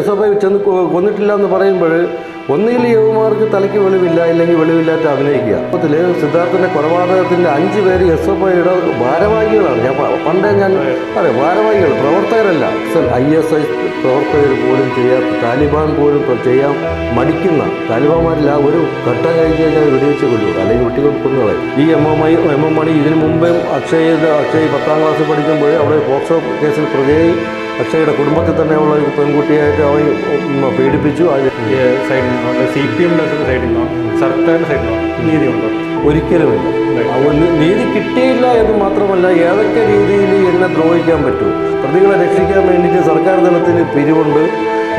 F ചെന്ന് കൊന്നിട്ടില്ല എന്ന് പറയുമ്പോൾ ഒന്നുകിൽ യുവമാർക്ക് തലയ്ക്ക് വെളിവില്ല ഇല്ലെങ്കിൽ വെളിവില്ലാത്ത അഭിനയിക്കുക. അപ്പത്തിൽ സിദ്ധാർത്ഥന്റെ കൊലപാതകത്തിന്റെ അഞ്ച് പേര് എസ് എഫ് ഐയുടെ ഭാരവാഹികളാണ്. ഞാൻ പണ്ടേ ഞാൻ അതെ ഭാരവാഹികൾ പ്രവർത്തകരല്ല. ഐ എസ് ഐ പ്രവർത്തകർ പോലും ചെയ്യാത്ത താലിബാൻ പോലും ചെയ്യാൻ മടിക്കുന്ന താലിബാന്മാരിൽ ആ ഒരു ഘട്ടം കഴിഞ്ഞ് കഴിഞ്ഞാൽ വെടിവെച്ച് കൊല്ലു അല്ലെങ്കിൽ വെട്ടിക്കൊണ്ട് കൊന്നുകളെ ഈ M M I M M Mani ഇതിനു മുമ്പേ അക്ഷയ് അക്ഷയ് പത്താം ക്ലാസ്സിൽ പഠിക്കുമ്പോൾ അവിടെ പോക്സോ കേസിൽ പ്രതിയായി അക്ഷയുടെ കുടുംബത്തിൽ തന്നെയുള്ള ഒരു പെൺകുട്ടിയായിട്ട് അവൻ പീഡിപ്പിച്ചു. അത് സൈഡിൽ നിന്നോ സി പി എമ്മിന്റെ സൈഡിൽ നിന്നോ സർക്കാരിന്റെ സൈഡിൽ നിന്നോ നീതി ഉണ്ടോ ഒരിക്കലുമില്ല. നീതി കിട്ടിയില്ല എന്ന് മാത്രമല്ല ഏതൊക്കെ രീതിയിൽ എന്നെ ദ്രോഹിക്കാൻ പറ്റും? പ്രതികളെ രക്ഷിക്കാൻ വേണ്ടിയിട്ട് സർക്കാർ തലത്തിൽ പിരിവുണ്ട്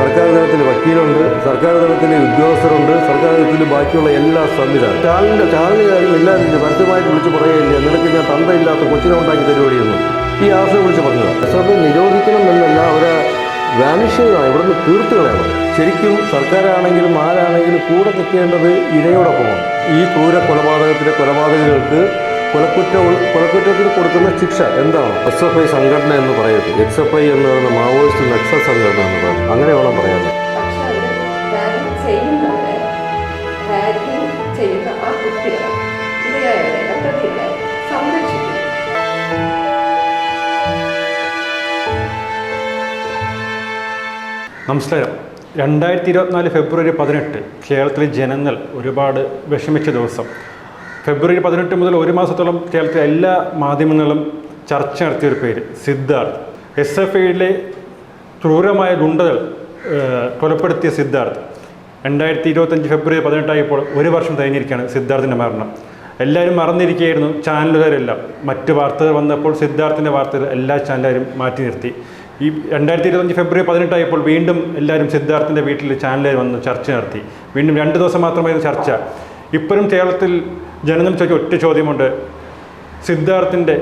സർക്കാർ തലത്തിൽ വക്കീലുണ്ട് സർക്കാർ തലത്തിൽ ഉദ്യോഗസ്ഥരുണ്ട് സർക്കാർ തലത്തിൽ ബാക്കിയുള്ള എല്ലാ സംവിധാനം ചാലിന്റെ ചാലിന്റെ കാര്യം എല്ലാവരും പരസ്യമായിട്ട് വിളിച്ച് പറയുകയില്ല. നിനക്ക് ഞാൻ തന്തയില്ലാത്ത കൊച്ചിനെ ഉണ്ടാക്കി തരുവടിയെന്ന് ഈ ആശ വിളിച്ച് പറഞ്ഞത്. എസ് എഫ് നിരോധിക്കണം എന്നല്ല അവരെ വാനിഷ് ചെയ്യണം ഇവിടുന്ന് തീർത്ത് കളയണം ശരിക്കും സർക്കാരാണെങ്കിലും ആരാണെങ്കിലും കൂടെ നിൽക്കേണ്ടത് ഇരയോടൊപ്പമാണ്. ഈ ക്രൂര കൊലപാതകത്തിലെ കൊലപാതകങ്ങൾക്ക് കൊലക്കുറ്റ കൊലക്കുറ്റത്തിന് കൊടുക്കുന്ന ശിക്ഷ എന്താണ്? എസ് എഫ് ഐ സംഘടന എന്ന് പറയരുത്. എക്സ് എഫ് ഐ എന്ന് പറയുന്ന മാവോയിസ്റ്റ് നക്സൽ സംഘടന എന്ന് പറയുന്നത് അങ്ങനെ വേണം പറയാൻ. ചെയ്യുന്ന ആ കുട്ടികളെ. ഇരയായവരെ നമസ്കാരം. രണ്ടായിരത്തി ഇരുപത്തിനാല് ഫെബ്രുവരി പതിനെട്ട് കേരളത്തിലെ ജനങ്ങൾ ഒരുപാട് വിഷമിച്ച ദിവസം. ഫെബ്രുവരി പതിനെട്ട് മുതൽ ഒരു മാസത്തോളം കേരളത്തിലെ എല്ലാ മാധ്യമങ്ങളും ചർച്ച നടത്തിയ ഒരു പേര് സിദ്ധാർത്ഥ്. എസ് എഫ് ഐയിലെ ക്രൂരമായ ഗുണ്ടകൾ കൊലപ്പെടുത്തിയ സിദ്ധാർത്ഥ്. രണ്ടായിരത്തി ഇരുപത്തഞ്ച് ഫെബ്രുവരി പതിനെട്ടായപ്പോൾ ഒരു വർഷം കഴിഞ്ഞിരിക്കുകയാണ് സിദ്ധാർത്ഥിന്റെ മരണം. എല്ലാവരും മറന്നിരിക്കുകയായിരുന്നു ചാനലുകാരെല്ലാം. മറ്റ് വാർത്തകൾ വന്നപ്പോൾ സിദ്ധാർത്ഥിന്റെ വാർത്തകൾ എല്ലാ ചാനലുകാരും മാറ്റി നിർത്തി. ഈ രണ്ടായിരത്തി ഇരുപത്തഞ്ച് ഫെബ്രുവരി പതിനെട്ടായപ്പോൾ വീണ്ടും എല്ലാവരും സിദ്ധാർത്ഥിന്റെ വീട്ടിൽ ചാനലിൽ വന്ന് ചർച്ച നടത്തി. വീണ്ടും രണ്ട് ദിവസം മാത്രമായിരുന്നു ചർച്ച. ഇപ്പോഴും കേരളത്തിൽ ജനനം ചോദിച്ച ഒറ്റ ചോദ്യമുണ്ട്. സിദ്ധാർത്ഥിന്റെ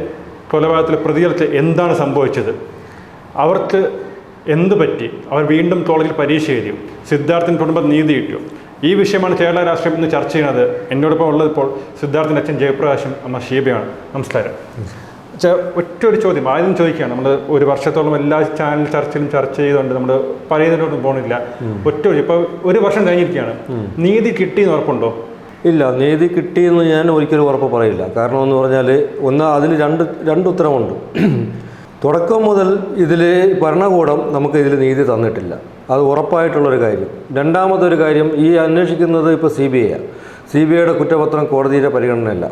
കൊലപാതകത്തിൽ പ്രതികൾക്ക് എന്താണ് സംഭവിച്ചത്? അവർക്ക് എന്ത് പറ്റി? അവർ വീണ്ടും കോളേജിൽ പരീക്ഷ എഴുതി. സിദ്ധാർത്ഥിന്റെ കുടുംബം നീതി കിട്ടും ഈ വിഷയമാണ് കേരള രാഷ്ട്രീയം ഇന്ന് ചർച്ച ചെയ്യുന്നത്. എന്നോടൊപ്പം ഉള്ളത് ഇപ്പോൾ സിദ്ധാർത്ഥിന്റെ അച്ഛൻ ജയപ്രകാശും അമ്മ ഷീബയാണ് നമസ്കാരം. ഒറ്റ ഒരു ചോദ്യം. ആദ്യം ചോദിക്കുകയാണ്. നമ്മൾ ഒരു വർഷത്തോളം എല്ലാ ചാനൽ ചർച്ചയിലും ചർച്ച ചെയ്തുകൊണ്ട് നമ്മൾ പറയുന്നതിനോടൊന്നും പോകണില്ല ഒറ്റ ഇപ്പോൾ ഒരു വർഷം കഴിഞ്ഞിരിക്കുകയാണ്. നീതി കിട്ടിയെന്ന് ഉറപ്പുണ്ടോ? ഇല്ല. നീതി കിട്ടിയെന്ന് ഞാൻ ഒരിക്കലും ഉറപ്പ് പറയില്ല. കാരണം എന്ന് പറഞ്ഞാൽ ഒന്ന് അതിൽ രണ്ട് രണ്ട് ഉത്തരമുണ്ട് തുടക്കം മുതൽ ഇതിൽ ഭരണകൂടം നമുക്ക് ഇതിൽ നീതി തന്നിട്ടില്ല. അത് ഉറപ്പായിട്ടുള്ളൊരു കാര്യം. രണ്ടാമത്തെ ഒരു കാര്യം ഈ അന്വേഷിക്കുന്നത് ഇപ്പോൾ സി ബി ഐയാണ് സി ബി ഐയുടെ കുറ്റപത്രം കോടതിയുടെ പരിഗണനയല്ല.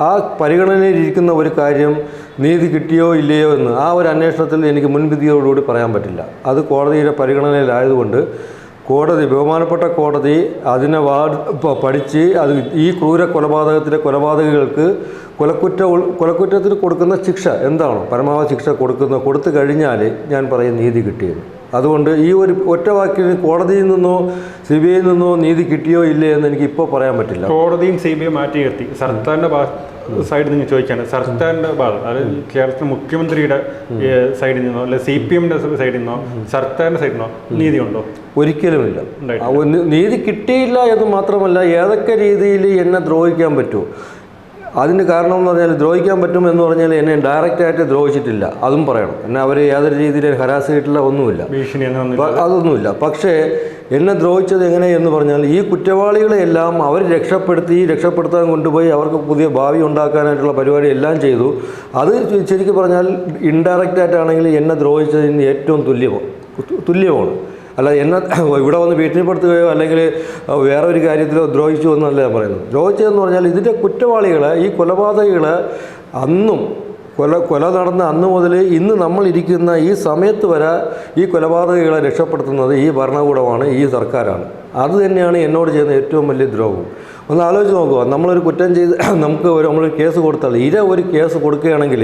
ആ പരിഗണനയിലിരിക്കുന്ന ഒരു കാര്യം നീതി കിട്ടിയോ ഇല്ലയോ എന്ന് ആ ഒരു അന്വേഷണത്തിൽ എനിക്ക് മുൻവിധിയോടുകൂടി പറയാൻ പറ്റില്ല. അത് കോടതിയുടെ പരിഗണനയിലായതുകൊണ്ട് കോടതി ബഹുമാനപ്പെട്ട കോടതി അതിനെ വാ പഠിച്ച് അത് ഈ ക്രൂര കൊലപാതകത്തിലെ കൊലപാതകങ്ങൾക്ക് കൊലക്കുറ്റ കൊലക്കുറ്റത്തിന് കൊടുക്കുന്ന ശിക്ഷ എന്താണോ പരമാവധി ശിക്ഷ കൊടുക്കുന്ന കൊടുത്തു കഴിഞ്ഞാൽ ഞാൻ പറയും നീതി കിട്ടിയെന്ന് അതുകൊണ്ട് ഈ ഒരു ഒറ്റ വാക്കിന് കോടതിയിൽ നിന്നോ സി ബി ഐയിൽ നിന്നോ നീതി കിട്ടിയോ ഇല്ലേ എന്ന് എനിക്ക് ഇപ്പോൾ പറയാൻ പറ്റില്ല. കോടതിയും സി ബി ഐ മാറ്റി നിർത്തി. സർക്കാരിന്റെ സൈഡിൽ നിന്ന് ചോദിക്കുകയാണ് സർത്താന്റെ ഭാഗം അതായത് കേരളത്തിലെ മുഖ്യമന്ത്രിയുടെ സൈഡിൽ നിന്നോ അല്ലെ സി പി എമ്മിന്റെ സൈഡിൽ നിന്നോ സർത്താന്റെ സൈഡിൽ നിന്നോ നീതി ഉണ്ടോ ഒരിക്കലുമില്ല. നീതി കിട്ടിയില്ല എന്ന് മാത്രമല്ല ഏതൊക്കെ രീതിയിൽ എന്നെ ദ്രോഹിക്കാൻ പറ്റുമോ? അതിന് കാരണം എന്ന് പറഞ്ഞാൽ ദ്രോഹിക്കാൻ പറ്റും എന്ന് പറഞ്ഞാൽ എന്നെ ഡയറക്റ്റായിട്ട് ദ്രോഹിച്ചിട്ടില്ല. അതും പറയണം. എന്നെ അവർ യാതൊരു രീതിയിൽ ഹരാസ് ചെയ്തിട്ടില്ല ഒന്നുമില്ല. അതൊന്നുമില്ല. പക്ഷേ എന്നെ ദ്രോഹിച്ചത് എങ്ങനെ എന്ന് പറഞ്ഞാൽ ഈ കുറ്റവാളികളെയെല്ലാം അവർ രക്ഷപ്പെടുത്തി രക്ഷപ്പെടുത്താൻ കൊണ്ടുപോയി അവർക്ക് പുതിയ ഭാവി ഉണ്ടാക്കാനായിട്ടുള്ള പരിപാടി എല്ലാം ചെയ്തു. അത് ശരിക്കും പറഞ്ഞാൽ ഇൻഡയറക്റ്റായിട്ടാണെങ്കിൽ എന്നെ ദ്രോഹിച്ചതിന് ഏറ്റവും തുല്യമാണ് തുല്യമാണ് അല്ല എന്നെ ഇവിടെ വന്ന് ഭീഷണിപ്പെടുത്തുകയോ അല്ലെങ്കിൽ വേറെ ഒരു കാര്യത്തിലോ ദ്രോഹിച്ചു എന്നല്ല ഞാൻ പറയുന്നത്. ദ്രോഹിച്ചതെന്ന് പറഞ്ഞാൽ ഇതിന്റെ കുറ്റവാളികളെ ഈ കൊലപാതകൾ അന്നും കൊല കൊല നടന്ന അന്ന് മുതൽ ഇന്ന് നമ്മൾ ഇരിക്കുന്ന ഈ സമയത്ത് വരെ ഈ കൊലപാതകളെ രക്ഷപ്പെടുത്തുന്നത് ഈ ഭരണകൂടമാണ് ഈ സർക്കാരാണ്. അത് തന്നെയാണ് എന്നോട് ചെയ്യുന്ന ഏറ്റവും വലിയ ദ്രോഹം. ഒന്ന് ആലോചിച്ച് നോക്കുക നമ്മളൊരു കുറ്റം ചെയ്ത് നമുക്ക് ഒരു നമ്മളൊരു കേസ് കൊടുത്താൽ ഇര ഒരു കേസ് കൊടുക്കുകയാണെങ്കിൽ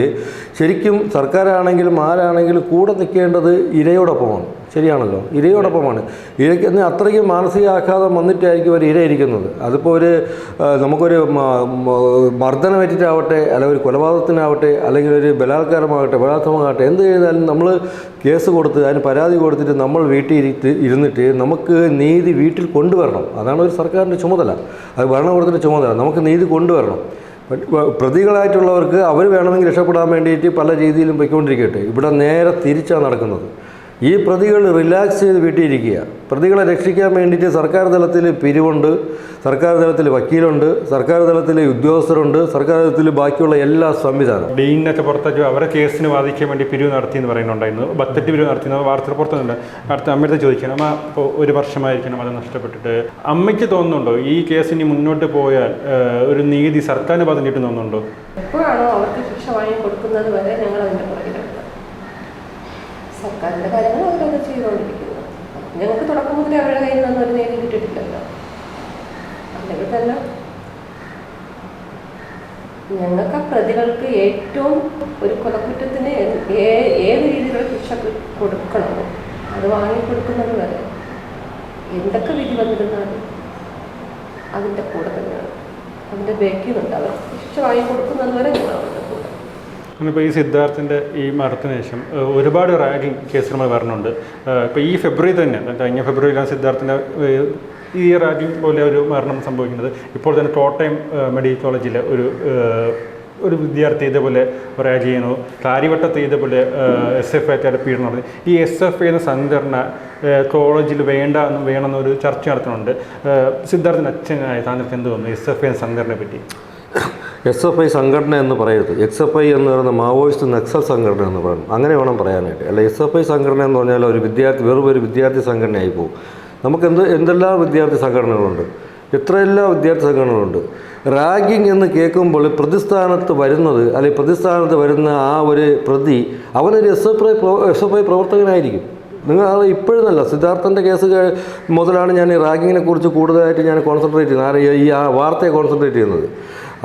ശരിക്കും സർക്കാരാണെങ്കിലും ആരാണെങ്കിലും കൂടെ നിൽക്കേണ്ടത് ഇരയോടൊപ്പമാണ്. ശരിയാണല്ലോ. ഇരയോടൊപ്പമാണ്. ഇരയ്ക്ക് അത്രയ്ക്ക് മാനസികാഘാതം വന്നിട്ടായിരിക്കും ഒരു ഇര ഇരിക്കുന്നത് അതിപ്പോൾ ഒരു നമുക്കൊരു മർദ്ദനമേറ്റിട്ടാവട്ടെ അല്ലെങ്കിൽ ഒരു കൊലപാതകത്തിനാവട്ടെ അല്ലെങ്കിൽ ഒരു ബലാത്കാരമാകട്ടെ ബലാത്സംഗമാകട്ടെ എന്ത് ചെയ്താലും നമ്മൾ കേസ് കൊടുത്ത് അതിന് പരാതി കൊടുത്തിട്ട് നമ്മൾ വീട്ടിൽ ഇരുന്നിട്ട് നമുക്ക് നീതി വീട്ടിൽ കൊണ്ടുവരണം. അതാണ് ഒരു സർക്കാരിന്റെ ചുമതല. അത് ഭരണകൂടത്തിന്റെ ചുമതല. നമുക്ക് നീതി കൊണ്ടുവരണം. പ്രതികളായിട്ടുള്ളവർക്ക് അവർ വേണമെങ്കിൽ രക്ഷപ്പെടാൻ വേണ്ടിയിട്ട് പല രീതിയിലും പൊയ്ക്കൊണ്ടിരിക്കട്ടെ. ഇവിടെ നേരെ തിരിച്ചാണ് നടക്കുന്നത്. ഈ പ്രതികൾ റിലാക്സ് ചെയ്ത് വീട്ടിലിരിക്കുക പ്രതികളെ രക്ഷിക്കാൻ വേണ്ടിയിട്ട് സർക്കാർ തലത്തിൽ പിരിവുണ്ട് സർക്കാർ തലത്തിൽ വക്കീലുണ്ട് സർക്കാർ തലത്തിൽ ഉദ്യോഗസ്ഥരുണ്ട് സർക്കാർ തലത്തിൽ ബാക്കിയുള്ള എല്ലാ സംവിധാനം ഡീനിനൊക്കെ പുറത്തേക്ക് അവരെ കേസിന് വാദിക്കാൻ വേണ്ടി പിരിവ് നടത്തി എന്ന് പറയുന്നുണ്ടായിരുന്നു. ബത്തറ്റ് പിരിവ് നടത്തി വാർത്തകൾ പുറത്തുനിന്നുണ്ട് അടുത്ത അമ്മയുടെ ചോദിക്കണം അമ്മ ഇപ്പോൾ ഒരു വർഷമായിരിക്കണം അത് നഷ്ടപ്പെട്ടിട്ട്. അമ്മയ്ക്ക് തോന്നുന്നുണ്ടോ ഈ കേസ് ഇനി മുന്നോട്ട് പോയാൽ ഒരു നീതി സർക്കാരിന് പതിഞ്ഞിട്ട് തോന്നുന്നുണ്ടോ? എപ്പോഴാണോ അവർക്ക് ശിക്ഷ വാങ്ങി കൊടുക്കുന്നത് വരെ ഞങ്ങൾ അതിന്റെ സർക്കാരിന്റെ കാര്യങ്ങൾ അവരൊക്കെ ചെയ്തുകൊണ്ടിരിക്കുന്നു. ഞങ്ങൾക്ക് തുടക്കം മുതലേ അവരുടെ കയ്യിൽ നിന്നും ഒരു നേരി കിട്ടിയിട്ടില്ലല്ലോ. അല്ലെങ്കിൽ തന്നെ ഞങ്ങൾക്ക് ആ പ്രതികൾക്ക് ഏറ്റവും ഒരു കൊലക്കുറ്റത്തിന് ഏത് രീതിയിലുള്ള ശിക്ഷ കൊടുക്കണമോ അത് വാങ്ങിക്കൊടുക്കുന്നത് വരെ എന്തൊക്കെ വിധി വന്നിരുന്നാലും അതിന്റെ കൂടെ തന്നെയാണ്. അതിന്റെ ബേക്കിലുണ്ട് അവർ ശിക്ഷ വാങ്ങിക്കൊടുക്കുന്നത് വരെ കൂടെ ഇപ്പോൾ ഈ സിദ്ധാർത്ഥിന്റെ ഈ മരണത്തിന് ശേഷം ഒരുപാട് റാഗിങ് കേസുകൾ വരണുണ്ട്. ഇപ്പോൾ ഈ ഫെബ്രുവരി തന്നെ കഴിഞ്ഞ ഫെബ്രുവരിയിലാണ് സിദ്ധാർത്ഥിന്റെ ഈ റാഗിങ് പോലെ ഒരു മരണം സംഭവിക്കുന്നത്. ഇപ്പോൾ തന്നെ കോട്ടയം മെഡിക്കൽ കോളേജിലെ ഒരു ഒരു വിദ്യാർത്ഥി ഇതേപോലെ റാഗ് ചെയ്യുന്നു. കാര്യവട്ടത്ത് ഇതേപോലെ എസ് എഫ് ഐക്കാരുടെ പീഡനം ഈ എസ് എഫ് എന്ന സംഘടന കോളേജിൽ വേണ്ട എന്ന് വേണമെന്നൊരു ചർച്ച നടത്തുന്നുണ്ട്. സിദ്ധാർത്ഥിന്റെ അച്ഛനായ താങ്കൾക്ക് എന്ത് തോന്നുന്നു? എസ് എഫ് എന്ന സംഘടനയെ പറ്റി. എസ് എഫ് ഐ സംഘടന എന്ന് പറയരുത്. എക്സ് എഫ് ഐ എന്ന് പറയുന്ന മാവോയിസ്റ്റ് നക്സൽ സംഘടന എന്ന് പറയണം അങ്ങനെ വേണം പറയാനായിട്ട്. അല്ല എസ് എഫ് ഐ സംഘടന എന്ന് പറഞ്ഞാൽ ഒരു വിദ്യാർത്ഥി വെറും ഒരു വിദ്യാർത്ഥി സംഘടനയായി പോകും. നമുക്ക് എന്ത് എന്തെല്ലാം വിദ്യാർത്ഥി സംഘടനകളുണ്ട്? എത്രയെല്ലാം വിദ്യാർത്ഥി സംഘടനകളുണ്ട്? റാഗിങ് എന്ന് കേൾക്കുമ്പോൾ പ്രതിസ്ഥാനത്ത് വരുന്നത് അല്ലെങ്കിൽ പ്രതിസ്ഥാനത്ത് വരുന്ന ആ ഒരു പ്രതി അവനൊരു S F I S F I പ്രവർത്തകനായിരിക്കും. നിങ്ങൾ അത് ഇപ്പോഴെന്നല്ല സിദ്ധാർത്ഥന്റെ കേസ് മുതലാണ് ഞാൻ ഈ റാഗിങ്ങിനെ കുറിച്ച് കൂടുതലായിട്ട് ഞാൻ കോൺസെൻട്രേറ്റ് ചെയ്യുന്നത്. ഈ ആ വാർത്തയെ കോൺസെൻട്രേറ്റ് ചെയ്യുന്നത്?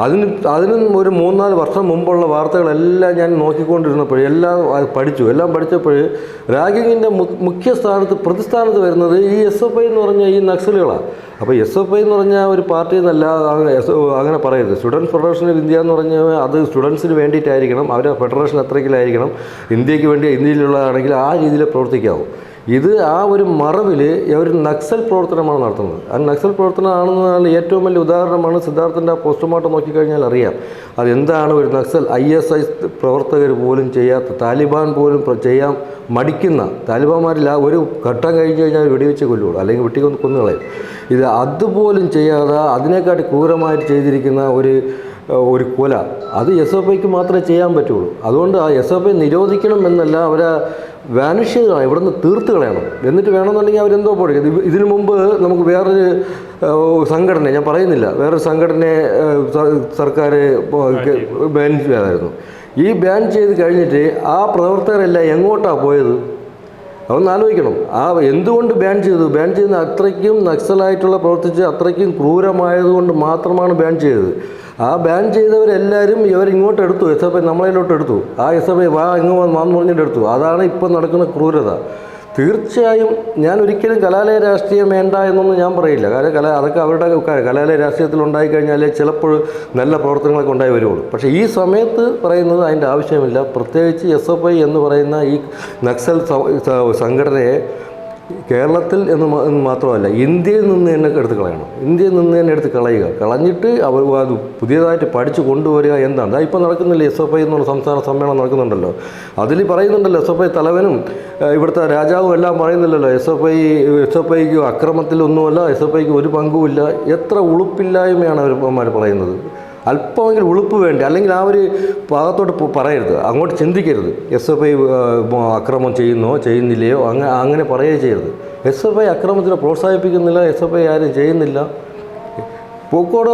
അതിന് അതിനും ഒരു മൂന്നാൽ വർഷം മുമ്പുള്ള വാർത്തകളെല്ലാം ഞാൻ നോക്കിക്കൊണ്ടിരുന്നപ്പോൾ എല്ലാം പഠിച്ചു. എല്ലാം പഠിച്ചപ്പോൾ റാഗിങ്ങിന്റെ മുഖ്യ സ്ഥാനത്ത് പ്രതിസ്ഥാനത്ത് വരുന്നത് ഈ എസ് എഫ് ഐ എന്ന് പറഞ്ഞ ഈ നക്സലുകളാണ്. അപ്പോൾ എസ് എഫ് ഐ എന്ന് പറഞ്ഞ ഒരു പാർട്ടി എന്നല്ല അങ്ങനെ പറയരുത്. സ്റ്റുഡൻസ് ഫെഡറേഷൻ ഓഫ് ഇന്ത്യ എന്ന് പറഞ്ഞാൽ അത് സ്റ്റുഡൻസിന് വേണ്ടിയിട്ടായിരിക്കണം. അവരുടെ ഫെഡറേഷൻ അത്രയ്ക്കിലായിരിക്കണം. ഇന്ത്യയ്ക്ക് വേണ്ടി ഇന്ത്യയിലുള്ളതാണെങ്കിൽ ആ രീതിയിൽ പ്രവർത്തിക്കാവൂ. ഇത് ആ ഒരു മറവിൽ ഒരു നക്സൽ പ്രവർത്തനമാണ് നടത്തുന്നത്. ആ നക്സൽ പ്രവർത്തനമാണെന്നാണ് ഏറ്റവും വലിയ ഉദാഹരണമാണ് സിദ്ധാർത്ഥന്റെ പോസ്റ്റ്മോർട്ടം നോക്കിക്കഴിഞ്ഞാൽ അറിയാം. അതെന്താണ് ഒരു നക്സൽ? ഐ എസ് ഐ പ്രവർത്തകർ പോലും ചെയ്യാത്ത താലിബാൻ പോലും ചെയ്യാൻ മടിക്കുന്ന താലിബാന്മാരിൽ ആ ഒരു ഘട്ടം കഴിഞ്ഞ് കഴിഞ്ഞാൽ വെടിവെച്ച് കൊല്ലുകയുള്ളൂ അല്ലെങ്കിൽ വെട്ടിക്കൊന്ന് കൊന്നുകളയും ഇത് അതുപോലും ചെയ്യാതെ അതിനെക്കാട്ടി ക്രൂരമായിട്ട് ചെയ്തിരിക്കുന്ന ഒരു ഒരു കൊല. അത് എസ് എഫ് ഐക്ക് മാത്രമേ ചെയ്യാൻ പറ്റുള്ളൂ. അതുകൊണ്ട് ആ എസ് എഫ് ഐ നിരോധിക്കണം എന്നല്ല അവരെ വാനിഷ് ചെയ്യണം ഇവിടുന്ന് തീർത്ത് കളയണം. എന്നിട്ട് വേണമെന്നുണ്ടെങ്കിൽ അവരെന്തോ പോയി ഇത് ഇതിനു മുമ്പ് നമുക്ക് വേറൊരു സംഘടന ഞാൻ പറയുന്നില്ല. വേറൊരു സംഘടനയെ സർക്കാർ ബാൻ ചെയ്തായിരുന്നു ഈ ബാൻ ചെയ്ത് കഴിഞ്ഞിട്ട് ആ പ്രവർത്തകരെല്ലാം എങ്ങോട്ടാണ് പോയത്? അതൊന്ന് ആലോചിക്കണം. ആ എന്തുകൊണ്ട് ബാൻ ചെയ്തു ബാൻ ചെയ്യുന്ന അത്രയ്ക്കും നക്സലായിട്ടുള്ള പ്രവർത്തിച്ച് അത്രയ്ക്കും ക്രൂരമായതുകൊണ്ട് മാത്രമാണ് ബാൻ ചെയ്തത്. ആ ബാൻ ചെയ്തവരെല്ലാവരും ഇവരിങ്ങോട്ട് എടുത്തു. എസ് എഫ് ഐ നമ്മളതിലോട്ട് എടുത്തു. ആ എസ് എഫ് ഐ വാ ഇങ്ങ് വന്ന് പറഞ്ഞിട്ട് എടുത്തു. അതാണ് ഇപ്പം നടക്കുന്ന ക്രൂരത. തീർച്ചയായും ഞാൻ ഒരിക്കലും കലാലയ രാഷ്ട്രീയം വേണ്ട എന്നൊന്നും ഞാൻ പറയില്ല. കാരണം കല അതൊക്കെ അവരുടെ കലാലയ രാഷ്ട്രീയത്തിൽ ഉണ്ടായി കഴിഞ്ഞാൽ ചിലപ്പോൾ നല്ല പ്രവർത്തനങ്ങളൊക്കെ ഉണ്ടായി വരുള്ളൂ പക്ഷേ ഈ സമയത്ത് പറയുന്നത് അതിന്റെ ആവശ്യമില്ല. പ്രത്യേകിച്ച് എസ് എഫ് ഐ എന്ന് പറയുന്ന ഈ നക്സൽ സംഘടനയെ കേരളത്തിൽ എന്ന് മാത്രമല്ല ഇന്ത്യയിൽ നിന്ന് തന്നെ എടുത്ത് കളയണം. ഇന്ത്യയിൽ നിന്ന് തന്നെ എടുത്ത് കളയുക. കളഞ്ഞിട്ട് അവർ അത് പുതിയതായിട്ട് പഠിച്ചു കൊണ്ടുവരിക എന്താണ്? അതാ ഇപ്പോൾ നടക്കുന്നില്ല എസ് എഫ് ഐ എന്നുള്ള സംസ്ഥാന സമ്മേളനം നടക്കുന്നുണ്ടല്ലോ. അതിൽ പറയുന്നുണ്ടല്ലോ എസ് എഫ് ഐ തലവനും ഇവിടുത്തെ രാജാവും എല്ലാം പറയുന്നില്ലല്ലോ S F I S F ഐക്ക് അക്രമത്തിലൊന്നുമല്ല എസ് എഫ് ഐക്ക് ഒരു പങ്കുമില്ല. എത്ര ഉളുപ്പില്ലായ്മയാണ് അവർ പറയുന്നത്. അല്പമെങ്കിലും ഉളുപ്പ് വേണ്ടി? അല്ലെങ്കിൽ ആ ഒരു ഭാഗത്തോട്ട് പറയരുത്. അങ്ങോട്ട് ചിന്തിക്കരുത്. എസ് എഫ് ഐ അക്രമം ചെയ്യുന്നോ ചെയ്യുന്നില്ലയോ അങ്ങനെ അങ്ങനെ പറയുകയോ ചെയ്യരുത്. എസ് എഫ് ഐ അക്രമത്തിനെ പ്രോത്സാഹിപ്പിക്കുന്നില്ല എസ് എഫ് ഐ ആരും ചെയ്യുന്നില്ല. പൂക്കോട്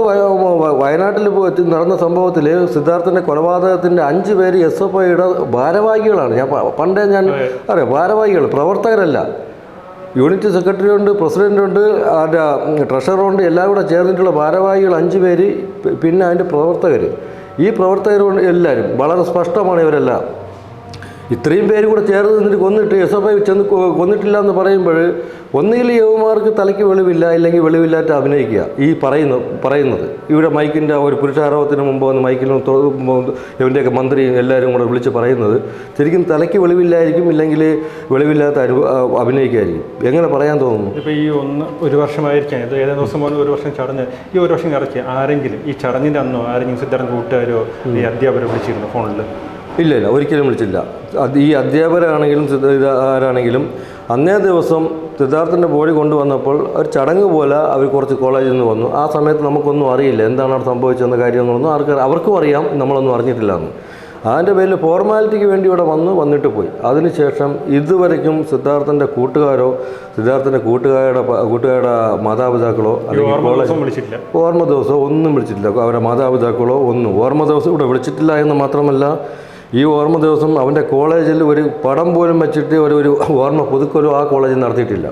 വയനാട്ടിൽ പോയി നടന്ന സംഭവത്തിൽ സിദ്ധാർത്ഥന്റെ കൊലപാതകത്തിന്റെ അഞ്ച് പേര് എസ് എഫ് ഐയുടെ ഭാരവാഹികളാണ്. ഞാൻ പണ്ടേ ഞാൻ അറിയാം ഭാരവാഹികൾ പ്രവർത്തകരല്ല. യൂണിറ്റ് സെക്രട്ടറി ഉണ്ട് പ്രസിഡന്റ് ഉണ്ട് അതിന്റെ ട്രഷററുണ്ട് എല്ലാം കൂടെ ചേർന്നിട്ടുള്ള ഭാരവാഹികൾ അഞ്ച് പേര് പിന്നെ അതിന്റെ പ്രവർത്തകർ ഈ പ്രവർത്തകർ എല്ലാവരും വളരെ സ്പഷ്ടമാണ് ഇവരെല്ലാം. ഇത്രയും പേര് കൂടെ ചേർന്ന് നിന്നിട്ട് കൊന്നിട്ട് എസ് എഫ് ഐ ചെന്ന് കൊന്നിട്ടില്ല എന്ന് പറയുമ്പോൾ ഒന്നുകിൽ യുവമാർക്ക് തലയ്ക്ക് വെളിവില്ല ഇല്ലെങ്കിൽ വെളിവില്ലാത്ത അഭിനയിക്കുക. ഈ പറയുന്ന പറയുന്നത്. ഇവിടെ മൈക്കിന്റെ ഒരു പുരുഷാരോഹത്തിന് മുമ്പ് വന്ന് മൈക്കിൽ ഇവന്റെയൊക്കെ മന്ത്രി എല്ലാവരും കൂടെ വിളിച്ച് പറയുന്നത് ശരിക്കും തലയ്ക്ക് വെളിവില്ലായിരിക്കും ഇല്ലെങ്കിൽ വെളിവില്ലാത്ത അനു അഭിനയിക്കായിരിക്കും. എങ്ങനെ പറയാൻ തോന്നുന്നു? ഇപ്പോൾ ഈ ഒന്ന് ഒരു വർഷമായിരിക്കാം ഇത് ഏതാ ദിവസം പോലും ഒരു വർഷം ചടഞ്ഞ് ഈ ഒരു വർഷം ഇറക്കി ആരെങ്കിലും ഈ ചടങ്ങിന്റെ അന്നോ ആരെങ്കിലും സിദ്ധാർത്ഥ കൂട്ടുകാരോ ഈ അധ്യാപകരോ വിളിച്ചിരുന്നു ഫോണിൽ ഇല്ല ഇല്ല ഒരിക്കലും വിളിച്ചില്ല ഈ അധ്യാപകരാണെങ്കിലും ആരാണെങ്കിലും അന്നേ ദിവസം സിദ്ധാർത്ഥന്റെ ബോഡി കൊണ്ടുവന്നപ്പോൾ ഒരു ചടങ്ങ് പോലെ അവർ കുറച്ച് കോളേജിൽ നിന്ന് വന്നു. ആ സമയത്ത് നമുക്കൊന്നും അറിയില്ല എന്താണ് അവിടെ സംഭവിച്ചെന്ന കാര്യങ്ങളൊന്നും ആർക്ക് അവർക്കും അറിയാം നമ്മളൊന്നും അറിഞ്ഞിട്ടില്ല എന്ന് അതിന്റെ പേരിൽ ഫോർമാലിറ്റിക്ക് വേണ്ടി ഇവിടെ വന്ന് വന്നിട്ട് പോയി. അതിനുശേഷം ഇതുവരെക്കും സിദ്ധാർത്ഥന്റെ കൂട്ടുകാരോ സിദ്ധാർത്ഥന്റെ കൂട്ടുകാരുടെ കൂട്ടുകാരുടെ മാതാപിതാക്കളോ അല്ലെങ്കിൽ ഓർമ്മ ദിവസമോ ഒന്നും വിളിച്ചിട്ടില്ല. അവരുടെ മാതാപിതാക്കളോ ഒന്നും. ഓർമ്മ ദിവസം ഇവിടെ വിളിച്ചിട്ടില്ല എന്ന് മാത്രമല്ല ഈ ഓർമ്മ ദിവസം അവന്റെ കോളേജിൽ ഒരു പടം പോലും വെച്ചിട്ട് ഒരു ഒരു ഓർമ്മ പുതുക്കലും ആ കോളേജിൽ നടത്തിയിട്ടില്ല.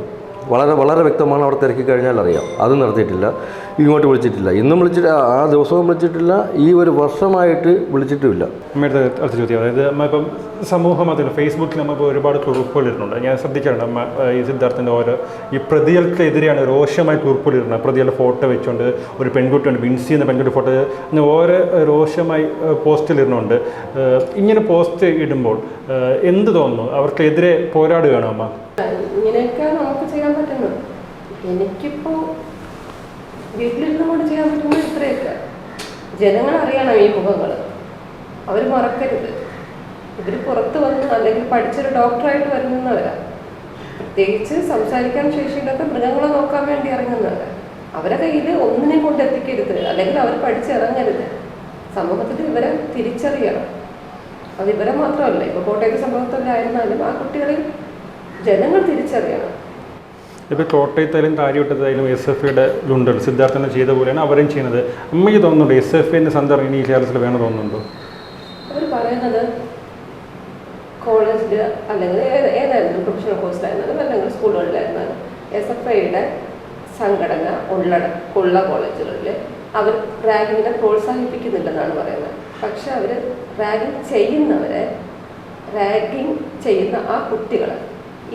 വളരെ വളരെ വ്യക്തമാണ് അവിടെ തിരക്കി കഴിഞ്ഞാൽ അറിയാം. അത് നടത്തിയിട്ടില്ല ഇങ്ങോട്ട് വിളിച്ചിട്ടില്ല. ഇന്നും വിളിച്ചിട്ട് ആ- ദിവസവും വിളിച്ചിട്ടില്ല. ഈ ഒരു വർഷമായിട്ട് വിളിച്ചിട്ടുമില്ല. അമ്മയുടെ അടുത്ത ചോദ്യം. അതായത് അമ്മ ഇപ്പം സമൂഹ മാധ്യമം ഫേസ്ബുക്കിൽ നമ്മളിപ്പോൾ ഒരുപാട് കുറിപ്പുകൾ ഇടുന്നുണ്ട് ഞാൻ ശ്രദ്ധിക്കാറുണ്ട് അമ്മ ഈ സിദ്ധാർത്ഥന്റെ ഓരോ ഈ പ്രതികൾക്കെതിരെയാണ് രോഷമായി കുറിപ്പുകൾ ഇടുന്നത് പ്രതികളുടെ ഫോട്ടോ വെച്ചുകൊണ്ട് ഒരു പെൺകുട്ടിയുണ്ട് ബിൻസി എന്ന പെൺകുട്ടി ഫോട്ടോ ഓരോ രോഷമായി പോസ്റ്റിൽ ഇടുന്നുണ്ട് ഇങ്ങനെ പോസ്റ്റ് ഇടുമ്പോൾ എന്ത് തോന്നുന്നു? അവർക്കെതിരെ പോരാടുകയാണോ അമ്മ? ഇങ്ങനെയൊക്കെ നമുക്ക് ചെയ്യാൻ പറ്റുന്നത് എനിക്കിപ്പോ വീട്ടിലിരുന്നും കൊണ്ട് ചെയ്യാൻ പറ്റുന്നത് ഇത്രയൊക്കെ. ജനങ്ങൾ അറിയണം ഈ മുഖങ്ങൾ. അവർ മറക്കരുത്. ഇവർ പുറത്ത് വന്ന് അല്ലെങ്കിൽ പഠിച്ചൊരു ഡോക്ടറായിട്ട് വരുന്നവരാ. പ്രത്യേകിച്ച് സംസാരിക്കാൻ ശേഷിയില്ലാത്ത മൃഗങ്ങളെ നോക്കാൻ വേണ്ടി ഇറങ്ങുന്നവരാ. അവരെ കയ്യിൽ ഒന്നിനെ കൊണ്ട് എത്തിക്കരുത്. അല്ലെങ്കിൽ അവർ പഠിച്ചിറങ്ങരുത്. സമൂഹത്തിൽ ഇവരെ തിരിച്ചറിയണം. അത് ഇവരെ മാത്രമല്ല. ഇപ്പോൾ കോട്ടയത്തെ സംഭവത്തിലായിരുന്നാലും ആ കുട്ടികളെ ജനങ്ങൾ തിരിച്ചറിയണം. ഇപ്പോൾ കോട്ടയത്തായാലും കാര്യവട്ടത്തായാലും എസ് എഫ് ഐയുടെ ലുണ്ടൽ സിദ്ധാർത്ഥനെ ചെയ്ത പോലെയാണ് അവരും ചെയ്യുന്നത്. അമ്മയ്ക്ക് തോന്നുന്നുണ്ട് എസ് എഫ് ഐന്റെ സന്ദർഭം ഇനി കേരളത്തിൽ വേണം തോന്നുന്നുണ്ടോ? അവർ പറയുന്നത് കോളേജിൽ അല്ലെങ്കിൽ ഏത് ഏതായിരുന്നു പ്രൊഫഷണൽ കോഴ്സിലായിരുന്നാലും അല്ലെങ്കിൽ സ്കൂളുകളിലായിരുന്നാലും എസ് എഫ് ഐയുടെ സംഘടന ഉള്ള ഉള്ള കോളേജുകളിൽ അവർ റാഗിങ്ങിനെ പ്രോത്സാഹിപ്പിക്കുന്നില്ലെന്നാണ് പറയുന്നത്. പക്ഷെ അവർ റാഗിങ് ചെയ്യുന്നവരെ റാഗിങ് ചെയ്യുന്ന ആ കുട്ടികളെ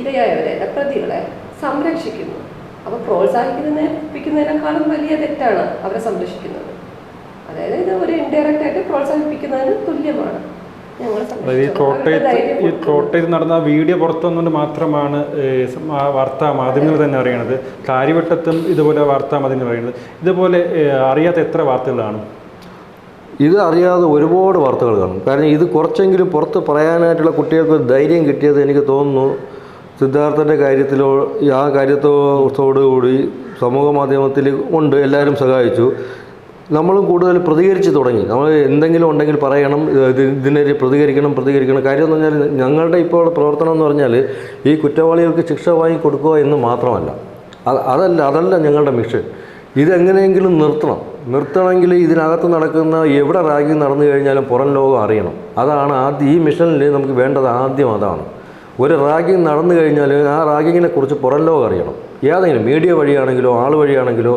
ഇരയായവരെ അല്ല പ്രതികളെ സംരക്ഷിക്കുന്നു. അപ്പോൾ പ്രോത്സാഹിപ്പിക്കുന്നതിനേക്കാളും വലിയ തെറ്റാണ് അവരെ സംരക്ഷിക്കുന്നത്. അതായത് ഇത് ഒരു ഇൻഡയറക്റ്റ് ആയിട്ട് പ്രോത്സാഹിപ്പിക്കുന്നതിന് തുല്യമാണ്. ഈ കോട്ടയത്ത് ഈ കോട്ടയത്ത് നടന്ന വീഡിയോ പുറത്തു വന്നുകൊണ്ട് മാത്രമാണ് വാർത്താ മാധ്യമങ്ങൾ തന്നെ അറിയണത്. കാര്യവട്ടത്തും ഇതുപോലെ വാർത്താ മാധ്യമങ്ങൾ അറിയുന്നത് ഇതുപോലെ അറിയാത്ത എത്ര വാർത്തകളാണ് ഇത് അറിയാതെ ഒരുപാട് വാർത്തകൾ കാണും. കാരണം ഇത് കുറച്ചെങ്കിലും പുറത്ത് പറയാനായിട്ടുള്ള കുട്ടികൾക്ക് ധൈര്യം കിട്ടിയത് എനിക്ക് തോന്നുന്നു. സിദ്ധാർത്ഥന്റെ കാര്യത്തിലോ ആ കാര്യത്തോടുകൂടി സമൂഹ മാധ്യമത്തിൽ ഉണ്ട് എല്ലാവരും സഹായിച്ചു. നമ്മളും കൂടുതൽ പ്രതികരിച്ച് തുടങ്ങി. നമ്മൾ എന്തെങ്കിലും ഉണ്ടെങ്കിൽ പറയണം ഇതിനെ പ്രതികരിക്കണം പ്രതികരിക്കണം. കാര്യം എന്ന് പറഞ്ഞാൽ ഞങ്ങളുടെ ഇപ്പോൾ പ്രവർത്തനം എന്ന് പറഞ്ഞാൽ ഈ കുറ്റവാളികൾക്ക് ശിക്ഷ വാങ്ങിക്കൊടുക്കുക എന്ന് മാത്രമല്ല. അത് അതല്ല അതല്ല ഞങ്ങളുടെ മിഷൻ ഇതെങ്ങനെയെങ്കിലും നിർത്തണം. നിർത്തണമെങ്കിൽ ഇതിനകത്ത് നടക്കുന്ന എവിടെ റാഗിങ് നടന്നു കഴിഞ്ഞാലും പുറം ലോകം അറിയണം. അതാണ് ആദ്യം ഈ മിഷനിൽ നമുക്ക് വേണ്ടത് ആദ്യം അതാണ്. ഒരു റാഗിങ് നടന്നു കഴിഞ്ഞാൽ ആ റാഗിങ്ങിനെ കുറിച്ച് പുറം ലോകം അറിയണം. ഏതെങ്കിലും മീഡിയ വഴിയാണെങ്കിലോ ആൾ വഴിയാണെങ്കിലോ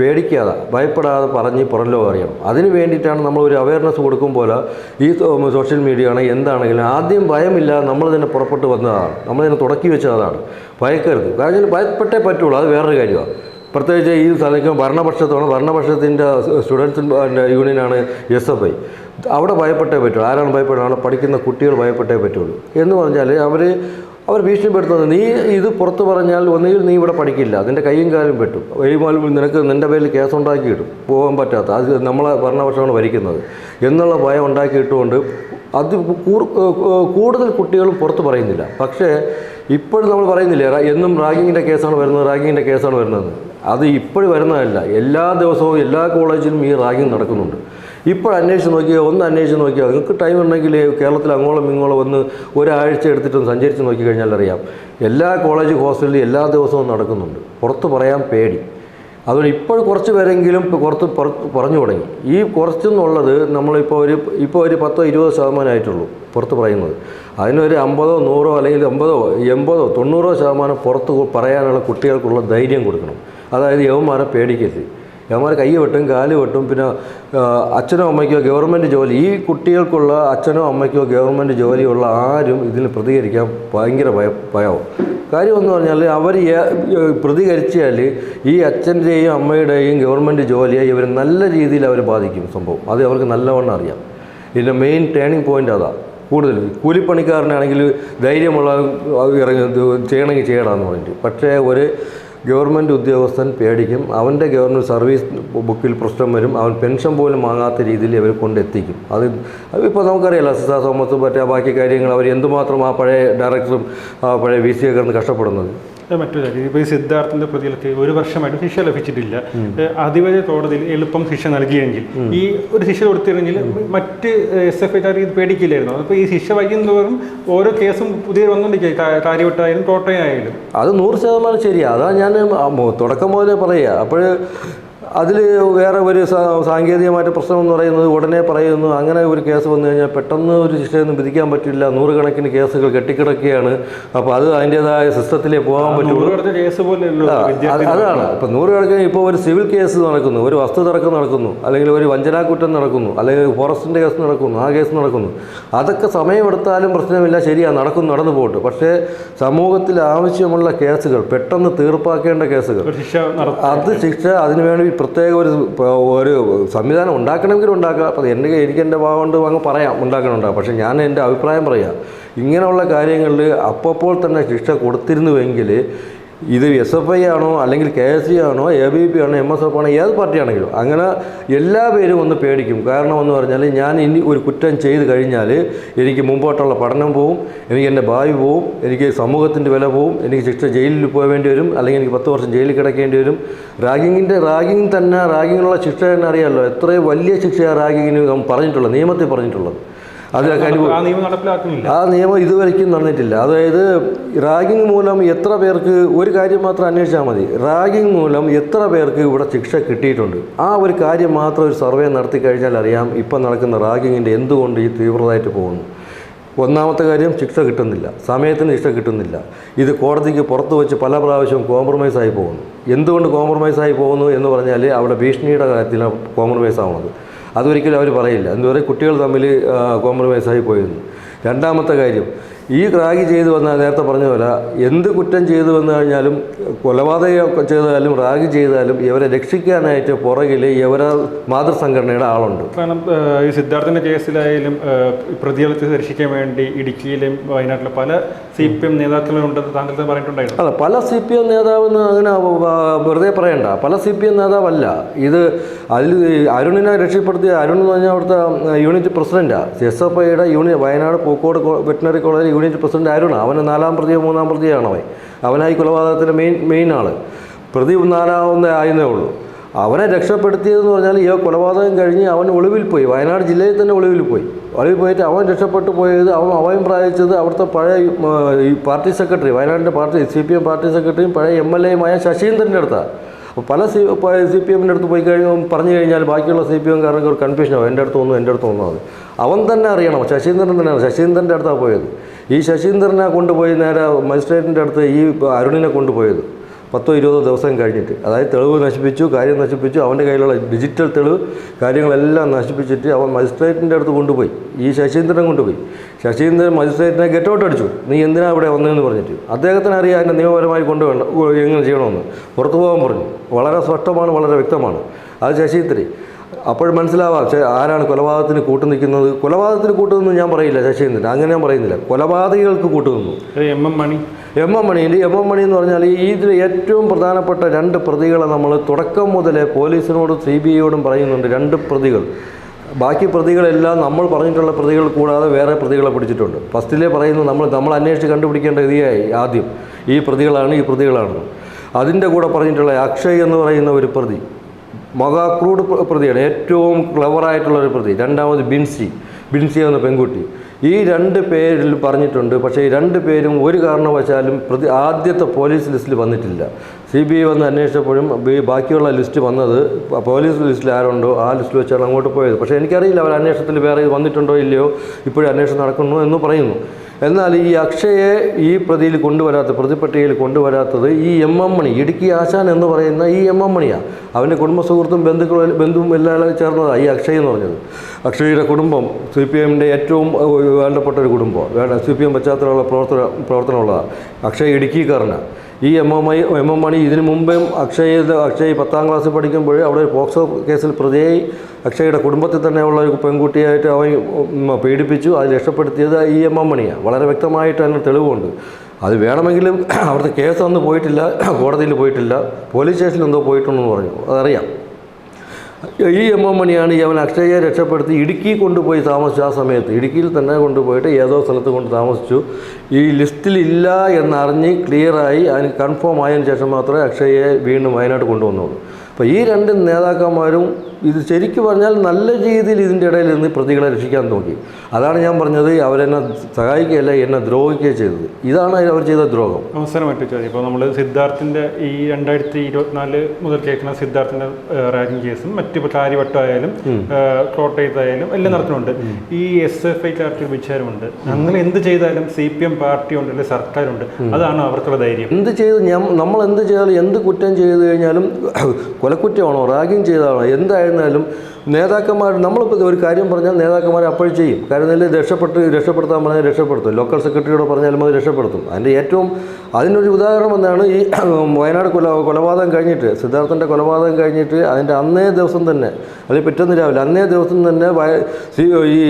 പേടിക്കാതെ ഭയപ്പെടാതെ പറഞ്ഞ് പുറം ലോകം അറിയണം. അതിന് വേണ്ടിയിട്ടാണ് നമ്മൾ ഒരു അവയർനെസ് കൊടുക്കും പോലെ ഈ സോഷ്യൽ മീഡിയ ആണ് എന്താണെങ്കിലും ആദ്യം ഭയമില്ല നമ്മൾ തന്നെ പുറപ്പെട്ട് വന്നതാണ്. നമ്മൾ തന്നെ തുടക്കി വെച്ചതാണ്. ഭയക്കരുത്. കാരണം ഭയപ്പെട്ടേ പറ്റുള്ളൂ. അത് വേറൊരു കാര്യമാണ്. പ്രത്യേകിച്ച് ഈ സ്ഥലത്ത് ഭരണപക്ഷത്താണ്. ഭരണപക്ഷത്തിന്റെ സ്റ്റുഡൻസ് യൂണിയനാണ് എസ് എഫ് ഐ അവിടെ ഭയപ്പെട്ടേ പറ്റുള്ളൂ. ആരാണ് ഭയപ്പെടുന്നത് അവിടെ പഠിക്കുന്ന കുട്ടികൾ ഭയപ്പെട്ടേ പറ്റുള്ളൂ. എന്ന് പറഞ്ഞാൽ അവർ അവർ ഭീഷണിപ്പെടുത്തുന്നത് നീ ഇത് പുറത്ത് പറഞ്ഞാൽ ഒന്നുകിൽ നീ ഇവിടെ പഠിക്കില്ല. നിന്റെ കൈയും കാലും പെട്ടു. വഴിമാൽ നിനക്ക് നിന്റെ പേരിൽ കേസുണ്ടാക്കി ഇടും. പോകാൻ പറ്റാത്ത അത് നമ്മളെ ഭരണപക്ഷമാണ് ഭരിക്കുന്നത്. എന്നുള്ള ഭയം ഉണ്ടാക്കിയിട്ടുകൊണ്ട് അത് കൂടുതൽ കുട്ടികളും പുറത്ത് പറയുന്നില്ല. പക്ഷേ ഇപ്പോഴും നമ്മൾ പറയുന്നില്ല എന്നും റാഗിങ്ങിന്റെ കേസാണ് വരുന്നത് റാഗിങ്ങിന്റെ കേസാണ് വരുന്നത്. അത് ഇപ്പോഴും വരുന്നതല്ല. എല്ലാ ദിവസവും എല്ലാ കോളേജിലും ഈ റാഗിങ് നടക്കുന്നുണ്ട്. ഇപ്പോൾ അന്വേഷിച്ച് നോക്കിയോ ഒന്ന് അന്വേഷിച്ച് നോക്കിയോ നിങ്ങൾക്ക് ടൈം ഉണ്ടെങ്കിൽ കേരളത്തിൽ അങ്ങോളം ഇങ്ങോളം ഒന്ന് ഒരാഴ്ച എടുത്തിട്ടൊന്ന് സഞ്ചരിച്ച് നോക്കി കഴിഞ്ഞാൽ അറിയാം. എല്ലാ കോളേജ് ഹോസ്റ്റലിലും എല്ലാ ദിവസവും നടക്കുന്നുണ്ട്. പുറത്ത് പറയാൻ പേടി. അതുകൊണ്ട് ഇപ്പോൾ കുറച്ച് പേരെങ്കിലും പുറത്ത് പറഞ്ഞു തുടങ്ങി. ഈ കുറച്ചെന്നുള്ളത് നമ്മളിപ്പോൾ ഒരു ഇപ്പോൾ ഒരു പത്തോ ഇരുപതോ ശതമാനമായിട്ടുള്ളൂ പുറത്ത് പറയുന്നത്. അതിനൊരു അമ്പതോ നൂറോ അല്ലെങ്കിൽ അമ്പതോ എൺപതോ തൊണ്ണൂറോ ശതമാനം പുറത്ത് പറയാനുള്ള കുട്ടികൾക്കുള്ള ധൈര്യം കൊടുക്കണം. അതായത് യവന്മാരെ പേടിക്കരുത്. യവന്മാർ കൈ വെട്ടും കാൽ വെട്ടും പിന്നെ അച്ഛനോ അമ്മയ്ക്കോ ഗവൺമെന്റ് ജോലി. ഈ കുട്ടികൾക്കുള്ള അച്ഛനോ അമ്മയ്ക്കോ ഗവൺമെന്റ് ജോലിയുള്ള ആരും ഇതിൽ പ്രതികരിക്കാൻ ഭയങ്കര ഭയ ഭയവും. കാര്യമെന്ന് പറഞ്ഞാൽ അവർ പ്രതികരിച്ചാൽ ഈ അച്ഛന്റെയും അമ്മയുടെയും ഗവൺമെന്റ് ജോലിയെ ഇവർ നല്ല രീതിയിൽ അവർ ബാധിക്കും സംഭവം. അത് അവർക്ക് നല്ലവണ്ണം അറിയാം. ഇതിന്റെ മെയിൻ ടേണിംഗ് പോയിന്റ് അതാ. കൂടുതൽ കൂലിപ്പണിക്കാരനാണെങ്കിൽ ധൈര്യമുള്ള ഇറങ്ങി ചെയ്യണമെങ്കിൽ ചെയ്യണമെന്ന് പറഞ്ഞിട്ട്. പക്ഷേ ഒരു ഗവൺമെന്റ് ഉദ്യോഗസ്ഥൻ പേടിക്കും. അവന്റെ ഗവൺമെന്റ് സർവീസ് ബുക്കിൽ പ്രശ്നം വരും. അവൻ പെൻഷൻ പോലും വാങ്ങാത്ത രീതിയിൽ ഇവർ കൊണ്ടെത്തിക്കും. അത് ഇപ്പോൾ നമുക്കറിയാലോ സിസാ തോമസ് മറ്റേ ബാക്കി കാര്യങ്ങൾ അവർ എന്തുമാത്രം ആ പഴയ ഡയറക്ടറും പഴയ വി സി ഒക്കെ കഷ്ടപ്പെടുന്നത്. മറ്റൊരു കാര്യം. ഇപ്പോൾ ഈ സിദ്ധാർത്ഥിന്റെ പ്രതികൾക്ക് ഒരു വർഷമായിട്ട് ശിക്ഷ ലഭിച്ചിട്ടില്ല. അതിവരെ കോടതിയിൽ എളുപ്പം ശിക്ഷ നൽകിയെങ്കിൽ ഈ ഒരു ശിക്ഷ കൊടുത്തിരുന്നെങ്കിൽ മറ്റ് എസ് എഫ് ഐക്കാർ ഇത് പേടിക്കില്ലായിരുന്നു. അപ്പോൾ ഈ ശിക്ഷ വൈകുന്നതോറും ഓരോ കേസും പുതിയ വന്നുകൊണ്ടിരിക്കുക കാര്യവട്ടായാലും കോട്ടയായാലും അത് നൂറ് ശതമാനം ശരിയാണ് അതാ ഞാൻ തുടക്കം മുതലേ പറയുക അപ്പോൾ അതിൽ വേറെ ഒരു സാങ്കേതികമായിട്ട് പ്രശ്നം എന്ന് പറയുന്നത് ഉടനെ പറയുന്നു. അങ്ങനെ ഒരു കേസ് വന്നു കഴിഞ്ഞാൽ പെട്ടെന്ന് ഒരു ശിക്ഷയൊന്നും വിധിക്കാൻ പറ്റില്ല. നൂറുകണക്കിന് കേസുകൾ കെട്ടിക്കിടക്കുകയാണ്. അപ്പോൾ അത് അതിന്റെതായ സിസ്റ്റത്തിലേ പോകാൻ പറ്റുള്ളൂ. അതാണ്. ഇപ്പം നൂറുകണക്കിന് ഇപ്പോൾ ഒരു സിവിൽ കേസ് നടക്കുന്നു. ഒരു വസ്തു തർക്കം നടക്കുന്നു. അല്ലെങ്കിൽ ഒരു വഞ്ചനാക്കുറ്റം നടക്കുന്നു. അല്ലെങ്കിൽ ഫോറസ്റ്റിന്റെ കേസ് നടക്കുന്നു. ആ കേസ് നടക്കുന്നു. അതൊക്കെ സമയമെടുത്താലും പ്രശ്നമില്ല. ശരിയാ നടക്കുന്നു നടന്നു പോകട്ടെ. പക്ഷേ സമൂഹത്തിൽ ആവശ്യമുള്ള കേസുകൾ പെട്ടെന്ന് തീർപ്പാക്കേണ്ട കേസുകൾ അത് ശിക്ഷ അതിനുവേണ്ടി പ്രത്യേക ഒരു ഒരു സംവിധാനം ഉണ്ടാക്കണമെങ്കിലും ഉണ്ടാക്കാം. അപ്പോൾ എന്റെ എനിക്ക് എന്റെ ഭാഗം കൊണ്ട് അങ്ങ് പറയാം ഉണ്ടാക്കണുണ്ടാകും പക്ഷേ ഞാൻ എന്റെ അഭിപ്രായം പറയാം. ഇങ്ങനെയുള്ള കാര്യങ്ങളിൽ അപ്പോൾ തന്നെ ശിക്ഷ കൊടുത്തിരുന്നുവെങ്കിൽ ഇത് എസ് എഫ് ഐ ആണോ അല്ലെങ്കിൽ കെ എസ് സി ആണോ എ ബി പി ആണോ എം എസ് എഫ് ആണോ ഏത് പാർട്ടിയാണെങ്കിലും അങ്ങനെ എല്ലാ പേരും ഒന്ന് പേടിക്കും. കാരണം എന്ന് പറഞ്ഞാൽ ഞാൻ ഇനി ഒരു കുറ്റം ചെയ്ത് കഴിഞ്ഞാൽ എനിക്ക് മുമ്പോട്ടുള്ള പഠനം പോവും എനിക്ക് എന്റെ ഭാവി പോവും എനിക്ക് സമൂഹത്തിന്റെ വില പോവും എനിക്ക് ശിക്ഷ ജയിലിൽ പോകേണ്ടി വരും അല്ലെങ്കിൽ എനിക്ക് പത്ത് വർഷം ജയിലിൽ കിടക്കേണ്ടി വരും. റാഗിങ്ങിന്റെ റാഗിങ് തന്നെ റാഗിങ്ങിനുള്ള ശിക്ഷ തന്നെ അറിയാമല്ലോ എത്രയും വലിയ ശിക്ഷയാണ് റാഗിങ്ങിന് പറഞ്ഞിട്ടുള്ളത് നിയമത്തിൽ പറഞ്ഞിട്ടുള്ളത്. അതിലൊക്കെ അനുഭവം ആ നിയമം നടപ്പിലാക്കുന്നില്ല. ആ നിയമം ഇതുവരെയ്ക്കും നടന്നിട്ടില്ല. അതായത് റാഗിംഗ് മൂലം എത്ര പേർക്ക് ഒരു കാര്യം മാത്രം അന്വേഷിച്ചാൽ മതി. റാഗിംഗ് മൂലം എത്ര പേർക്ക് ഇവിടെ ശിക്ഷ കിട്ടിയിട്ടുണ്ട്? ആ ഒരു കാര്യം മാത്രം ഒരു സർവേ നടത്തി കഴിഞ്ഞാൽ അറിയാം ഇപ്പം നടക്കുന്ന റാഗിങ്ങിന്റെ എന്തുകൊണ്ട് ഈ തീവ്രതയായിട്ട് പോകുന്നു. ഒന്നാമത്തെ കാര്യം ശിക്ഷ കിട്ടുന്നില്ല. സമയത്തിന് ശിക്ഷ കിട്ടുന്നില്ല. ഇത് കോടതിക്ക് പുറത്ത് വെച്ച് പല പ്രാവശ്യവും കോംപ്രമൈസ് ആയി പോകുന്നു. എന്തുകൊണ്ട് കോംപ്രമൈസ് ആയി പോകുന്നു എന്ന് പറഞ്ഞാൽ അവിടെ ഭീഷണിയുടെ കാര്യത്തിലാണ് കോംപ്രമൈസ് ആവുന്നത് അതൊരിക്കലും അവർ പറയില്ല. എന്ന് പറയും കുട്ടികൾ തമ്മിൽ കോംപ്രമൈസായി പോയിരുന്നു രണ്ടാമത്തെ കാര്യം ഈ റാഗി ചെയ്തു വന്ന നേരത്തെ പറഞ്ഞ പോലെ എന്ത് കുറ്റം ചെയ്തു വന്നു കഴിഞ്ഞാലും കൊലപാതകം ചെയ്താലും റാഗി ചെയ്താലും ഇവരെ രക്ഷിക്കാനായിട്ട് പുറകിൽ ഇവരെ മാതൃസംഘടനയുടെ ആളുണ്ട്. കാരണം ഈ സിദ്ധാർത്ഥിന്റെ കേസിലായാലും പ്രതികളെ രക്ഷിക്കാൻ വേണ്ടി ഇടുക്കിയിലും വയനാട്ടിലും പല സി പി എം നേതാക്കളും ഉണ്ടെന്ന് താങ്കൾ പറഞ്ഞിട്ടുണ്ടായിരുന്നു. അല്ല പല സി പി എം നേതാവെന്ന് അങ്ങനെ വെറുതെ പറയണ്ട. പല സി പി എം നേതാവല്ല. ഇത് അതിൽ അരുണിനെ രക്ഷപ്പെടുത്തിയ അരുൺ എന്ന് പറഞ്ഞാൽ അവിടുത്തെ യൂണിറ്റ് പ്രസിഡന്റാണ് എസ് എഫ് ഐയുടെ unit Wayanad Pookode veterinary college unit president അരുണാണ് അവന് നാലാം പ്രതിയോ മൂന്നാം പ്രതിയാണ് അവൻ അവനായി കൊലപാതകത്തിന്റെ മെയിൻ മെയിൻ ആൾ. പ്രതി നാലാവുന്ന ആയിരുന്നേ ഉള്ളൂ. അവനെ രക്ഷപ്പെടുത്തിയതെന്ന് പറഞ്ഞാൽ ഈ കൊലപാതകം കഴിഞ്ഞ് അവൻ ഒളിവിൽ പോയി. വയനാട് ജില്ലയിൽ തന്നെ ഒളിവിൽ പോയി. ഒളിവിൽ പോയിട്ട് അവൻ രക്ഷപ്പെട്ടു പോയത് അവൻ അവൻ പ്രായിച്ചത് അവിടുത്തെ പഴയ ഈ പാർട്ടി സെക്രട്ടറി വയനാടിന്റെ party C P M party സെക്രട്ടറിയും പഴയ എം എൽ എയുമായ ശശീന്ദ്രന്റെ അടുത്താണ് പല സി സി പി എമ്മിന്റെ അടുത്ത് പോയി കഴിഞ്ഞാൽ പറഞ്ഞു കഴിഞ്ഞാൽ ബാക്കിയുള്ള സി പി എംകാർക്ക് ഒരു കൺഫ്യൂഷൻ ആവും. എന്റെ അടുത്ത് ഒന്നും എന്റെ അടുത്ത് ഒന്നും അത്. അവൻ തന്നെ അറിയണം. ശശീന്ദ്രൻ തന്നെയാണ് ശശീന്ദ്രന്റെ അടുത്താണ് പോയത്. ഈ ശശീന്ദ്രനെ കൊണ്ടുപോയി നേരെ മജിസ്ട്രേറ്റിന്റെ അടുത്ത് ഈ അരുണിനെ കൊണ്ടുപോയത്. പത്തോ ഇരുപതോ ദിവസം കഴിഞ്ഞിട്ട്. അതായത് തെളിവ് നശിപ്പിച്ചു കാര്യം നശിപ്പിച്ചു അവന്റെ കയ്യിലുള്ള ഡിജിറ്റൽ തെളിവ് കാര്യങ്ങളെല്ലാം നശിപ്പിച്ചിട്ട് അവൻ മജിസ്ട്രേറ്റിന്റെ അടുത്ത് കൊണ്ടുപോയി. ഈ ശശീന്ദ്രനെ കൊണ്ടുപോയി. ശശീന്ദ്രൻ മജിസ്ട്രേറ്റിനെ ഗെറ്റ് ഔട്ട് അടിച്ചു നീ എന്തിനാണ് ഇവിടെ വന്നതെന്ന് പറഞ്ഞിട്ട്? അദ്ദേഹത്തിന് അറിയാം അതിനെ നിയമപരമായി കൊണ്ടുവേണ്ട എങ്ങനെ ചെയ്യണമെന്ന്. പുറത്തു പോകാൻ പറഞ്ഞു. വളരെ സ്പഷ്ടമാണ് വളരെ വ്യക്തമാണ്. അത് ശശീന്ദ്രൻ. അപ്പോൾ മനസ്സിലാവാം. പക്ഷേ ആരാണ് കൊലപാതകത്തിന് കൂട്ടു നിൽക്കുന്നത്? കൊലപാതകത്തിന് കൂട്ടുനിന്ന് ഞാൻ പറയില്ല ശശീന്ദ്രൻ അങ്ങനെ ഞാൻ പറയുന്നില്ല. കൊലപാതകികൾക്ക് കൂട്ടുനിന്നു M M Mani. M M മണിന്റെ M M Mani എന്ന് പറഞ്ഞാൽ ഈ ഇതിൽ ഏറ്റവും പ്രധാനപ്പെട്ട രണ്ട് പ്രതികളെ നമ്മൾ തുടക്കം മുതലേ പോലീസിനോടും സി ബി ഐയോടും പറയുന്നുണ്ട്. രണ്ട് പ്രതികൾ. ബാക്കി പ്രതികളെല്ലാം നമ്മൾ പറഞ്ഞിട്ടുള്ള പ്രതികൾ കൂടാതെ വേറെ പ്രതികളെ പിടിച്ചിട്ടുണ്ട്. ഫസ്റ്റിലേ പറയുന്നു നമ്മൾ നമ്മൾ അന്വേഷിച്ച് കണ്ടുപിടിക്കേണ്ട ഇതിയായി ആദ്യം. ഈ പ്രതികളാണ് ഈ പ്രതികളാണ് അതിന്റെ കൂടെ പറഞ്ഞിട്ടുള്ള അക്ഷയ് എന്ന് പറയുന്ന ഒരു പ്രതി. മകാ ക്രൂഡ് പ്രതിയാണ്. ഏറ്റവും ക്ലവറായിട്ടുള്ള ഒരു പ്രതി. രണ്ടാമത് ബിൻസി. ബിൻസി എന്ന പെൺകുട്ടി. ഈ രണ്ട് പേരിൽ പറഞ്ഞിട്ടുണ്ട്. പക്ഷേ ഈ രണ്ട് പേരും ഒരു കാരണവശാലും പ്രതി ആദ്യത്തെ പോലീസ് ലിസ്റ്റിൽ വന്നിട്ടില്ല. സി ബി ഐ വന്ന് അന്വേഷിച്ചപ്പോഴും ബാക്കിയുള്ള ലിസ്റ്റ് വന്നത് പോലീസ് ലിസ്റ്റിൽ ആരുണ്ടോ ആ ലിസ്റ്റിൽ വെച്ചാണ് അങ്ങോട്ട് പോയത്. പക്ഷേ എനിക്കറിയില്ല അവർ അന്വേഷണത്തിൽ വേറെ വന്നിട്ടുണ്ടോ ഇല്ലയോ. ഇപ്പോഴും അന്വേഷണം നടക്കുന്നു എന്ന് പറയുന്നു. എന്നാൽ ഈ അക്ഷയെ ഈ പ്രതിയിൽ കൊണ്ടുവരാത്ത പ്രതിപ്പട്ടികയിൽ കൊണ്ടുവരാത്തത് ഈ എം എം മണി ഇടുക്കി ആശാൻ എന്ന് പറയുന്ന ഈ എം എം മണിയാണ് അവന്റെ കുടുംബ സുഹൃത്തും ബന്ധുക്കളും ബന്ധുവും എല്ലാം ചേർന്നതാണ് ഈ അക്ഷയ് എന്ന് പറഞ്ഞത്. അക്ഷയുടെ കുടുംബം സി പി എമ്മിന്റെ ഏറ്റവും വേണ്ടപ്പെട്ട ഒരു കുടുംബം വേണ്ട സി പി എം പശ്ചാത്തലമുള്ള പ്രവർത്തന പ്രവർത്തനമുള്ളതാണ് അക്ഷയ് ഇടുക്കിക്കാരനാണ് ഈ M M I M M Mani ഇതിനു മുമ്പേയും അക്ഷയ് അക്ഷയ് പത്താം ക്ലാസ്സിൽ പഠിക്കുമ്പോൾ അവിടെ ഒരു പോക്സോ കേസിൽ പ്രതിയായി അക്ഷയുടെ കുടുംബത്തിൽ തന്നെയുള്ള ഒരു പെൺകുട്ടിയായിട്ട് അവൻ പീഡിപ്പിച്ചു. അത് രക്ഷപ്പെടുത്തിയത് ഈ എം എം മണിയാണ് വളരെ വ്യക്തമായിട്ട് അതിന് തെളിവുണ്ട്. അത് വേണമെങ്കിലും അവിടുത്തെ കേസ് അന്ന് പോയിട്ടില്ല കോടതിയിൽ പോയിട്ടില്ല പോലീസ് സ്റ്റേഷനിൽ എന്തോ പോയിട്ടുണ്ടെന്ന് പറഞ്ഞു. അതറിയാം. ഈ എം എം മണിയാണ് അക്ഷയെ രക്ഷപ്പെടുത്തി ഇടുക്കി കൊണ്ടുപോയി താമസിച്ചു. ആ സമയത്ത് ഇടുക്കിയിൽ തന്നെ കൊണ്ടുപോയിട്ട് ഏതോ സ്ഥലത്ത് കൊണ്ട് താമസിച്ചു. ഈ ലിസ്റ്റിലില്ല എന്നറിഞ്ഞ് ക്ലിയറായി അതിന് കൺഫേം ആയതിനു ശേഷം മാത്രമേ അക്ഷയെ വീണ്ടും വയനാട് കൊണ്ടുവന്നുള്ളൂ. അപ്പോൾ ഈ രണ്ട് നേതാക്കന്മാരും ഇത് ശരിക്കും പറഞ്ഞാൽ നല്ല രീതിയിൽ ഇതിന്റെ ഇടയിൽ നിന്ന് പ്രതികളെ രക്ഷിക്കാൻ നോക്കി. അതാണ് ഞാൻ പറഞ്ഞത് അവരെന്നെ സഹായിക്കുകയല്ല എന്നെ ദ്രോഹിക്കുകയും ചെയ്തത്. ഇതാണ് അവർ ചെയ്ത ദ്രോഹം. അവസാനമായിട്ട് ചോദ്യം. ഇപ്പോൾ നമ്മൾ സിദ്ധാർത്ഥിന്റെ ഈ രണ്ടായിരത്തി ഇരുപത്തിനാല് മുതൽ കേൾക്കുന്ന സിദ്ധാർത്ഥിന്റെ റാഗിങ് കേസും മറ്റ് കാര്യവട്ടമായാലും കോട്ടയത്തായാലും എല്ലാം നടത്തുന്നുണ്ട്. ഈ എസ് എഫ് ഐക്കാർക്ക് വിചാരമുണ്ട്. അങ്ങനെ എന്ത് ചെയ്താലും സി പി എം പാർട്ടിയുണ്ട് അല്ലെങ്കിൽ സർക്കാരുണ്ട് അതാണ് അവർക്കുള്ള ധൈര്യം. എന്ത് ചെയ്ത് നമ്മൾ എന്ത് ചെയ്താലും എന്ത് കുറ്റം ചെയ്തു കഴിഞ്ഞാലും കൊലക്കുറ്റമാണോ റാഗിങ് ചെയ്തതാണോ എന്തായിരുന്നാലും നേതാക്കന്മാർ നമ്മളിപ്പോൾ ഒരു കാര്യം പറഞ്ഞാൽ നേതാക്കന്മാർ അപ്പോൾ ചെയ്യും. കാരണം ഇതിൽ രക്ഷപ്പെട്ട് രക്ഷപ്പെടുത്താൻ പറഞ്ഞാൽ രക്ഷപ്പെടുത്തും. ലോക്കൽ സെക്രട്ടറിയോട് പറഞ്ഞാലും അത് രക്ഷപ്പെടുത്തും. അതിന്റെ ഏറ്റവും അതിനൊരു ഉദാഹരണം എന്താണ് ഈ വയനാട് കൊല കൊലപാതകം കഴിഞ്ഞിട്ട് സിദ്ധാർത്ഥന്റെ കൊലപാതകം കഴിഞ്ഞിട്ട് അതിന്റെ അന്നേ ദിവസം തന്നെ അല്ലെങ്കിൽ പിറ്റേന്ന് രാവിലെ അന്നേ ദിവസം തന്നെ ഈ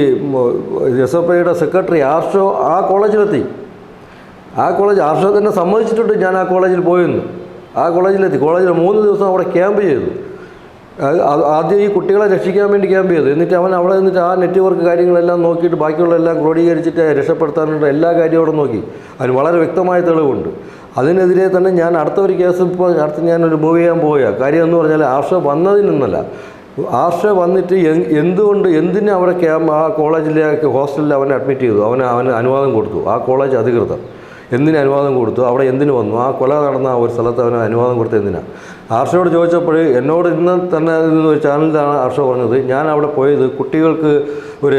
എസ് എഫ് ഐയുടെ സെക്രട്ടറി ആർഷോ ആ കോളേജിലെത്തി. ആ കോളേജ് ആർഷോ തന്നെ സമ്മതിച്ചിട്ടുണ്ട് ഞാൻ ആ കോളേജിൽ പോയെന്ന് ആ കോളേജിലെത്തി. കോളേജിൽ മൂന്ന് ദിവസം അവിടെ ക്യാമ്പ് ചെയ്തു. ആദ്യം ഈ കുട്ടികളെ രക്ഷിക്കാൻ വേണ്ടി ക്യാമ്പ് ചെയ്തു. എന്നിട്ട് അവൻ അവിടെ നിന്നിട്ട് ആ നെറ്റ്വർക്ക് കാര്യങ്ങളെല്ലാം നോക്കിയിട്ട് ബാക്കിയുള്ളതെല്ലാം ക്രോഡീകരിച്ചിട്ട് രക്ഷപ്പെടുത്താനുള്ള എല്ലാ കാര്യവും അവിടെ നോക്കി. അതിന് വളരെ വ്യക്തമായ തെളിവുണ്ട്. അതിനെതിരെ തന്നെ ഞാൻ അടുത്ത ഒരു കേസ് ഇപ്പോൾ അടുത്ത് ഞാനൊരു മൂവ് ചെയ്യാൻ പോവുക കാര്യം എന്ന് പറഞ്ഞാൽ ആർഷ വന്നതിൽ നിന്നല്ല. ആർഷ വന്നിട്ട് എന്തുകൊണ്ട് എന്തിനു അവിടെ ക്യാമ്പ് ആ കോളേജിലെ ഹോസ്റ്റലിൽ അവനെ അഡ്മിറ്റ് ചെയ്തു? അവന് അവന് അനുവാദം കൊടുത്തു. ആ കോളേജ് അധികൃതർ എന്തിന് അനുവാദം കൊടുത്തു? അവിടെ എന്തിനു വന്നു? ആ കൊല നടന്ന ആ ഒരു സ്ഥലത്ത് അവന് അനുവാദം കൊടുത്തു എന്തിനാണ് ആർഷയോട് ചോദിച്ചപ്പോൾ എന്നോട് ഇന്ന് തന്നെ ഒരു ചാനലിലാണ് ആർഷ പറഞ്ഞത്. ഞാൻ അവിടെ പോയത് കുട്ടികൾക്ക് ഒരു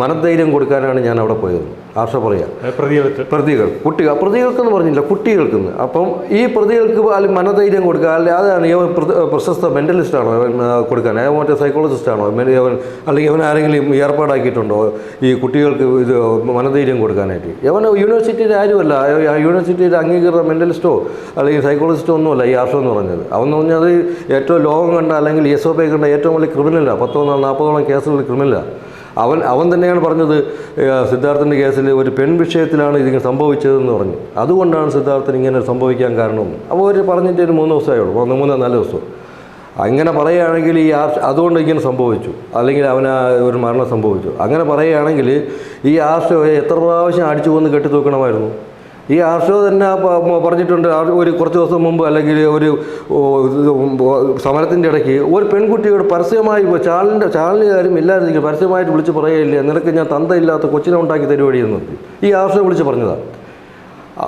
മനധൈര്യം കൊടുക്കാനാണ് ഞാൻ അവിടെ പോയത്. ആർഷ പറയാം. പ്രതികൾക്ക്? പ്രതികൾ. കുട്ടികൾ പ്രതികൾക്കെന്ന് പറഞ്ഞില്ല കുട്ടികൾക്കെന്ന്. അപ്പം ഈ പ്രതികൾക്ക് അല്ലെങ്കിൽ മനധൈര്യം കൊടുക്കുക അല്ലെങ്കിൽ അതാണ് ഇവൻ പ്രശസ്ത മെന്റലിസ്റ്റാണോ കൊടുക്കാൻ? അയാൾ മറ്റേ സൈക്കോളജിസ്റ്റാണോ? ഇവൻ അല്ലെങ്കിൽ ഇവൻ ആരെങ്കിലും ഏർപ്പാടാക്കിയിട്ടുണ്ടോ ഈ കുട്ടികൾക്ക് ഇത് മനധൈര്യം കൊടുക്കാനായിട്ട്? ഇവൻ യൂണിവേഴ്സിറ്റിയിൽ ആരുമല്ല യൂണിവേഴ്സിറ്റിയിൽ അംഗീകൃത മെന്റലിസ്റ്റോ അല്ലെങ്കിൽ സൈക്കോളജിസ്റ്റോ ഒന്നുമല്ല ഈ ആർഷ എന്ന് പറഞ്ഞത്. അവൻ എന്ന് പറഞ്ഞാൽ അത് ഏറ്റവും ലോകം കണ്ട അല്ലെങ്കിൽ എസ് ഒ പി കണ്ട ഏറ്റവും വലിയ ക്രിമിനലാണ് പത്തോ നാൽപ്പതോളം കേസുകൾ ക്രിമിനലാണ് അവൻ അവൻ തന്നെയാണ് പറഞ്ഞത് സിദ്ധാർത്ഥന്റെ കേസിൽ ഒരു പെൺ വിഷയത്തിലാണ് ഇതിങ്ങനെ സംഭവിച്ചതെന്ന് പറഞ്ഞു. അതുകൊണ്ടാണ് സിദ്ധാർത്ഥൻ ഇങ്ങനെ സംഭവിക്കാൻ കാരണമെന്ന് അപ്പോൾ അവർ പറഞ്ഞിട്ട് ഒരു മൂന്ന് ദിവസമേ ഉള്ളൂ. മൂന്ന് മൂന്നോ നാല് ദിവസം. അങ്ങനെ പറയുകയാണെങ്കിൽ ഈ ആർ അതുകൊണ്ട് ഇങ്ങനെ സംഭവിച്ചു. അല്ലെങ്കിൽ അവന് ഒരു മരണം സംഭവിച്ചു. അങ്ങനെ പറയുകയാണെങ്കിൽ ഈ ആർഷയെ എത്ര പ്രാവശ്യം അടിച്ചു കൊന്ന് കെട്ടി തൂക്കണമായിരുന്നു ഈ ആർഷോ തന്നെ പറഞ്ഞിട്ടുണ്ട്. ഒരു കുറച്ച് ദിവസം മുമ്പ് അല്ലെങ്കിൽ ഒരു സമരത്തിന്റെ ഇടയ്ക്ക് ഒരു പെൺകുട്ടിയോട് പരസ്യമായി ചാളിന്റെ ചാളിന് കാര്യം ഇല്ലായിരുന്നെങ്കിൽ പരസ്യമായിട്ട് വിളിച്ച് പറയുകയില്ല. നിനക്ക് ഞാൻ തന്തയില്ലാത്ത കൊച്ചിനെ ഉണ്ടാക്കി തരുവടി ഈ ആർഷോ വിളിച്ച് പറഞ്ഞതാണ്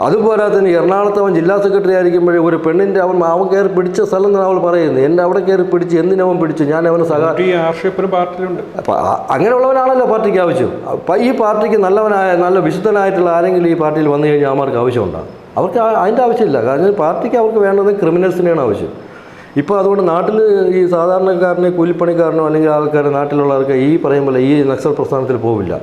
അതുപോലെ തന്നെ എറണാകുളത്ത് അവൻ ജില്ലാ സെക്രട്ടറി ആയിരിക്കുമ്പോഴേ ഒരു പെണ്ണിന്റെ അവൻ അവൻ കയറി പിടിച്ച സ്ഥലം എന്നാണ് അവൾ പറയുന്നത് എന്നെ അവിടെ കയറി പിടിച്ച് എന്തിനവൻ പിടിച്ചു? ഞാൻ അവനെ സഹാ ഈ ആർഷിപ്പിന് പാർട്ടിയിലുണ്ട്. അപ്പം അങ്ങനെയുള്ളവനാണല്ലോ പാർട്ടിക്ക് ആവശ്യം. അപ്പം ഈ പാർട്ടിക്ക് നല്ലവനായ നല്ല വിശുദ്ധനായിട്ടുള്ള ആരെങ്കിലും ഈ പാർട്ടിയിൽ വന്നു കഴിഞ്ഞാൽ അവർക്ക് ആവശ്യമുണ്ടാകും അവർക്ക് അതിന്റെ ആവശ്യമില്ല. കാരണം പാർട്ടിക്ക് അവർക്ക് വേണ്ടത് ക്രിമിനൽസിനെയാണ് ആവശ്യം. ഇപ്പോൾ അതുകൊണ്ട് നാട്ടിൽ ഈ സാധാരണക്കാരനെ കൂലിപ്പണിക്കാരനോ അല്ലെങ്കിൽ ആൾക്കാർ നാട്ടിലുള്ളവർക്ക് ഈ പറയുമ്പോൾ ഈ നക്സൽ പ്രസ്ഥാനത്തിൽ പോവില്ല.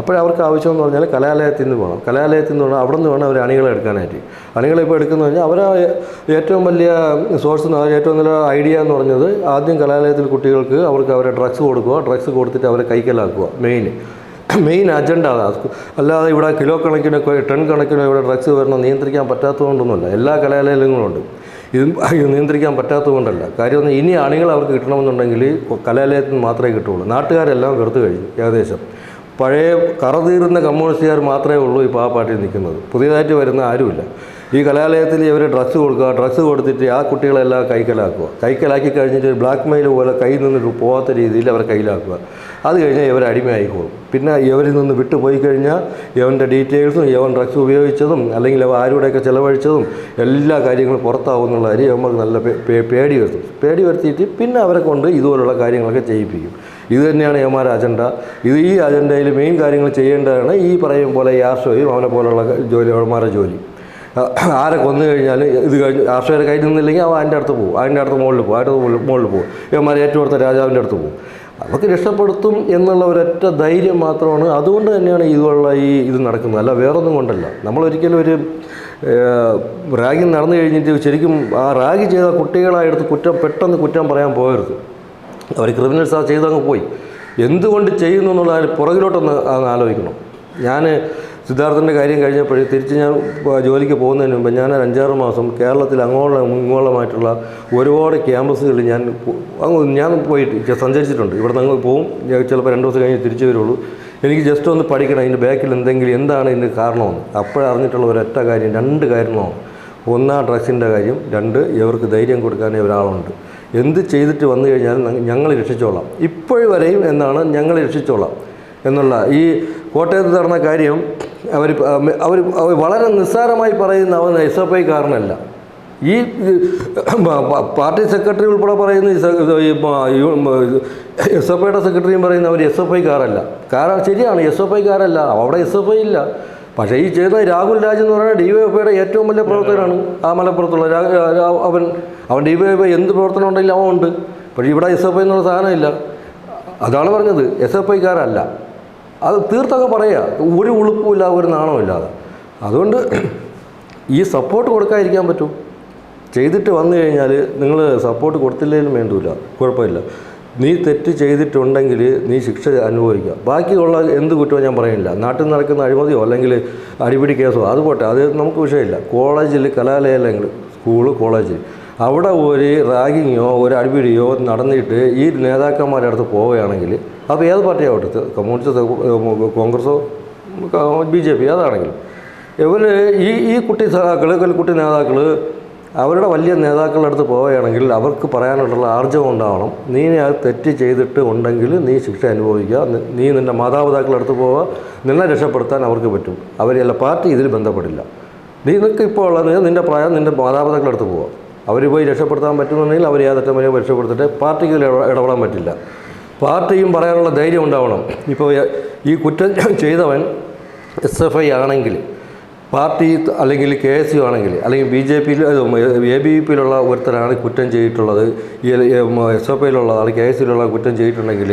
അപ്പോഴവർക്ക് ആവശ്യമെന്ന് പറഞ്ഞാൽ കലാലയത്തിൽ നിന്ന് പോകണം കലാലയത്തിൽ നിന്ന് വേണം. അവിടെ നിന്ന് വേണം അവർ അണികളെ എടുക്കാനായിട്ട്. അണികളെ ഇപ്പോൾ എടുക്കുന്ന പറഞ്ഞാൽ അവർ ഏറ്റവും വലിയ സോഴ്സ് ഏറ്റവും നല്ല ഐഡിയ എന്ന് പറഞ്ഞത് ആദ്യം കലാലയത്തിൽ കുട്ടികൾക്ക് അവർക്ക് അവരെ ഡ്രഗ്സ് കൊടുക്കുക. ഡ്രഗ്സ് കൊടുത്തിട്ട് അവരെ കൈക്കലാക്കുക. മെയിൻ മെയിൻ അജണ്ട അതാണ് അല്ലാതെ ഇവിടെ കിലോ കണക്കിനോ ടൺ കണക്കിനോ ഇവിടെ ഡ്രഗ്സ് വരണം നിയന്ത്രിക്കാൻ പറ്റാത്തതുകൊണ്ടൊന്നുമല്ല എല്ലാ കലാലയങ്ങളുണ്ട് ഇതും നിയന്ത്രിക്കാൻ പറ്റാത്തതുകൊണ്ടല്ല കാര്യം ഇനി അണികൾ അവർക്ക് കിട്ടണമെന്നുണ്ടെങ്കിൽ കലാലയത്തിൽ മാത്രമേ കിട്ടുള്ളൂ നാട്ടുകാരെല്ലാം വെറുത്തു കഴിഞ്ഞു ഏകദേശം. പഴയ കറതീറുന്ന കമ്മ്യൂണിസ്റ്റുകാർ മാത്രമേ ഉള്ളൂ ഇപ്പോൾ ആ പാർട്ടിയിൽ നിൽക്കുന്നത്. പുതിയതായിട്ട് വരുന്ന ആരുമില്ല. ഈ കലാലയത്തിൽ ഇവർ ഡ്രസ്സ് കൊടുക്കുക ഡ്രസ്സ് കൊടുത്തിട്ട് ആ കുട്ടികളെല്ലാം കൈക്കലാക്കുക. കൈക്കലാക്കി കഴിഞ്ഞിട്ട് ഒരു ബ്ലാക്ക് മെയിൽ പോലെ കയ്യിൽ നിന്ന് പോകാത്ത രീതിയിൽ അവരെ കയ്യിലാക്കുക. അത് കഴിഞ്ഞാൽ ഇവർ അടിമയായിക്കോളും. പിന്നെ ഇവരിൽ നിന്ന് വിട്ടുപോയി കഴിഞ്ഞാൽ ഇവന്റെ ഡീറ്റെയിൽസും ഇവൻ ഡ്രഗ്സ് ഉപയോഗിച്ചതും അല്ലെങ്കിൽ അവ ആരുടെയൊക്കെ ചിലവഴിച്ചതും എല്ലാ കാര്യങ്ങളും പുറത്താവും എന്നുള്ള കാര്യം നമുക്ക് നല്ല പേടി വരുത്തും. പേടി വരുത്തിയിട്ട് പിന്നെ അവരെ കൊണ്ട് ഇതുപോലുള്ള കാര്യങ്ങളൊക്കെ ചെയ്യിപ്പിക്കും. ഇത് തന്നെയാണ് യവന്മാരുടെ അജണ്ട ഇത് ഈ അജണ്ടയിൽ മെയിൻ കാര്യങ്ങൾ ചെയ്യേണ്ടതാണ് ഈ പറയും പോലെ ഈ ആർഷോയും അവനെ പോലുള്ള ജോലി അവന്മാരുടെ ജോലി. ആരെ കൊന്നു കഴിഞ്ഞാൽ ഇത് കഴിഞ്ഞ് ആർഷയുടെ കയ്യിൽ നിന്നില്ലെങ്കിൽ അവൻ അതിന്റെ അടുത്ത് പോകും. അതിന്റെ അടുത്ത് മുകളിൽ പോകും. അതിന്റെ മുകളിൽ മുകളിൽ പോകും. ഇവന്മാർ ഏറ്റവും രാജാവിന്റെ അടുത്ത് പോകും. അവർക്ക് രക്ഷപ്പെടുത്തും എന്നുള്ള ഒരൊറ്റ ധൈര്യം മാത്രമാണ്. അതുകൊണ്ട് തന്നെയാണ് ഇതുള്ള ഈ ഇത് നടക്കുന്നത്. അല്ല വേറൊന്നും കൊണ്ടല്ല. നമ്മളൊരിക്കലും ഒരു റാഗിങ് നടന്നു കഴിഞ്ഞിട്ട് ശരിക്കും ആ റാഗ് ചെയ്ത കുട്ടികളായെടുത്ത് കുറ്റം പെട്ടെന്ന് കുറ്റം പറയാൻ പോകരുത്. അവർ ക്രിമിനൽസ് ആ ചെയ്തങ്ങ് പോയി. എന്തുകൊണ്ട് ചെയ്യുന്നു എന്നുള്ള പുറകിലോട്ടൊന്ന് ആലോചിക്കണം. ഞാൻ സിദ്ധാർത്ഥന്റെ കാര്യം കഴിഞ്ഞപ്പോഴേ തിരിച്ച് ഞാൻ ജോലിക്ക് പോകുന്നതിന് മുമ്പ് ഞാൻ അഞ്ചാറ് മാസം കേരളത്തിൽ അങ്ങോളം ഇങ്ങോളമായിട്ടുള്ള ഒരുപാട് ക്യാമ്പസുകളിൽ ഞാൻ അങ്ങ് ഞാൻ പോയിട്ട് സഞ്ചരിച്ചിട്ടുണ്ട്. ഇവിടെ നിന്ന് അങ്ങ് പോവും. ചിലപ്പോൾ രണ്ട് ദിവസം കഴിഞ്ഞ് തിരിച്ചു വരുള്ളൂ. എനിക്ക് ജസ്റ്റ് ഒന്ന് പഠിക്കണം. അതിന്റെ ബാക്കിൽ എന്തെങ്കിലും എന്താണ് ഇതിന് കാരണമെന്ന്. അപ്പോഴറിഞ്ഞിട്ടുള്ള ഒരൊറ്റ കാര്യം രണ്ട് കാരണമാണ്. ഒന്നാം ഡ്രഗ്സിന്റെ കാര്യം രണ്ട് ഇവർക്ക് ധൈര്യം കൊടുക്കാനേ ഒരാളുണ്ട്. എന്ത് ചെയ്തിട്ട് വന്നു കഴിഞ്ഞാലും ഞങ്ങൾ രക്ഷിച്ചോളാം. ഇപ്പോഴും വരെയും എന്നാണ് ഞങ്ങൾ രക്ഷിച്ചോളാം എന്നുള്ള ഈ കോട്ടയത്ത് നടന്ന കാര്യം അവർ അവർ വളരെ നിസ്സാരമായി പറയുന്ന അവൻ എസ് എഫ് ഐക്കാരനല്ല. ഈ പാർട്ടി സെക്രട്ടറി ഉൾപ്പെടെ പറയുന്ന എസ് എഫ് ഐയുടെ സെക്രട്ടറിയും പറയുന്ന അവർ എസ് എഫ് ഐക്കാരല്ല. കാരണം ശരിയാണ് എസ് എഫ് ഐക്കാരല്ല. അവിടെ എസ് എഫ് ഐ ഇല്ല. പക്ഷേ ഈ ചെയ്ത രാഹുൽ രാജ് എന്ന് പറയുന്നത് ഡി ഏറ്റവും വലിയ പ്രവർത്തകനാണ് ആ മലപ്പുറത്തുള്ള അവൻ അവൻ ഡി വൈ എന്ത് പ്രവർത്തനം ഉണ്ടെങ്കിലും അവൻ ഉണ്ട്. പക്ഷേ ഇവിടെ എസ് എഫ് ഐ എന്നുള്ള സാധനമില്ല അതാണ് പറഞ്ഞത്. എസ് എഫ് ഐക്കാരല്ല അത് തീർത്തൊക്കെ പറയുക ഒരു ഉളുപ്പുമില്ല ഒരു നാണമില്ലാതെ അതുകൊണ്ട് ഈ സപ്പോർട്ട് കൊടുക്കാതിരിക്കാൻ പറ്റും. ചെയ്തിട്ട് വന്നു കഴിഞ്ഞാൽ നിങ്ങൾ സപ്പോർട്ട് കൊടുത്തില്ലെങ്കിലും വേണ്ടില്ല കുഴപ്പമില്ല. നീ തെറ്റ് ചെയ്തിട്ടുണ്ടെങ്കിൽ നീ ശിക്ഷ അനുഭവിക്കുക. ബാക്കിയുള്ള എന്ത് കുറ്റവും ഞാൻ പറയുന്നില്ല. നാട്ടിൽ നടക്കുന്ന അഴിമതിയോ അല്ലെങ്കിൽ അടിപിടി കേസോ അത് പോട്ടെ അത് നമുക്ക് വിഷയമില്ല. കോളേജിൽ കലാലയങ്ങൾ സ്കൂൾ കോളേജ് അവിടെ ഒരു റാഗിങ്ങോ ഒരു അടിപിടിയോ നടന്നിട്ട് ഈ നേതാക്കന്മാരുടെ അടുത്ത് പോവുകയാണെങ്കിൽ അപ്പോൾ ഏത് പാർട്ടിയാവട്ടെ കമ്മ്യൂണിസ്റ്റ് കോൺഗ്രസോ ബി ജെ പി അതാണെങ്കിലും ഇവർ ഈ ഈ കുട്ടി സഹാക്കൾ കുട്ടി നേതാക്കൾ അവരുടെ വലിയ നേതാക്കളുടെ അടുത്ത് പോവുകയാണെങ്കിൽ അവർക്ക് പറയാനുള്ള ആർജവം ഉണ്ടാവണം. നീ അത് തെറ്റ് ചെയ്തിട്ട് ഉണ്ടെങ്കിൽ നീ ശിക്ഷ അനുഭവിക്കുക. നീ നിന്റെ മാതാപിതാക്കളുടെ അടുത്ത് പോവുക. നിന്നെ രക്ഷപ്പെടുത്താൻ അവർക്ക് പറ്റും. അവരല്ല പാർട്ടി ഇതിൽ ബന്ധപ്പെടില്ല. നീ നിനക്ക് ഇപ്പോൾ ഉള്ളത് നിന്റെ പ്രായം നിന്റെ മാതാപിതാക്കളുടെ അടുത്ത് പോവുക. അവർ പോയി രക്ഷപ്പെടുത്താൻ പറ്റുന്നുണ്ടെങ്കിൽ അവർ ഏതറ്റം വരെ രക്ഷപ്പെടുത്തിട്ട് പാർട്ടിക്ക് ഇതിൽ ഇടപെടാൻ പറ്റില്ല. പാർട്ടിയും പറയാനുള്ള ധൈര്യം ഉണ്ടാവണം. ഇപ്പോൾ ഈ കുറ്റം ചെയ്തവൻ എസ് എഫ് ഐ ആണെങ്കിൽ പാർട്ടി അല്ലെങ്കിൽ കെ എസ് യു ആണെങ്കിൽ അല്ലെങ്കിൽ ബി ജെ പിയിൽ എ ബി വി പിയിലുള്ള ഒരുത്തരാണ് കുറ്റം ചെയ്തിട്ടുള്ളത് എസ് എഫ് ഐയിലുള്ള ആൾ കെ എസ് യുയിലുള്ള കുറ്റം ചെയ്തിട്ടുണ്ടെങ്കിൽ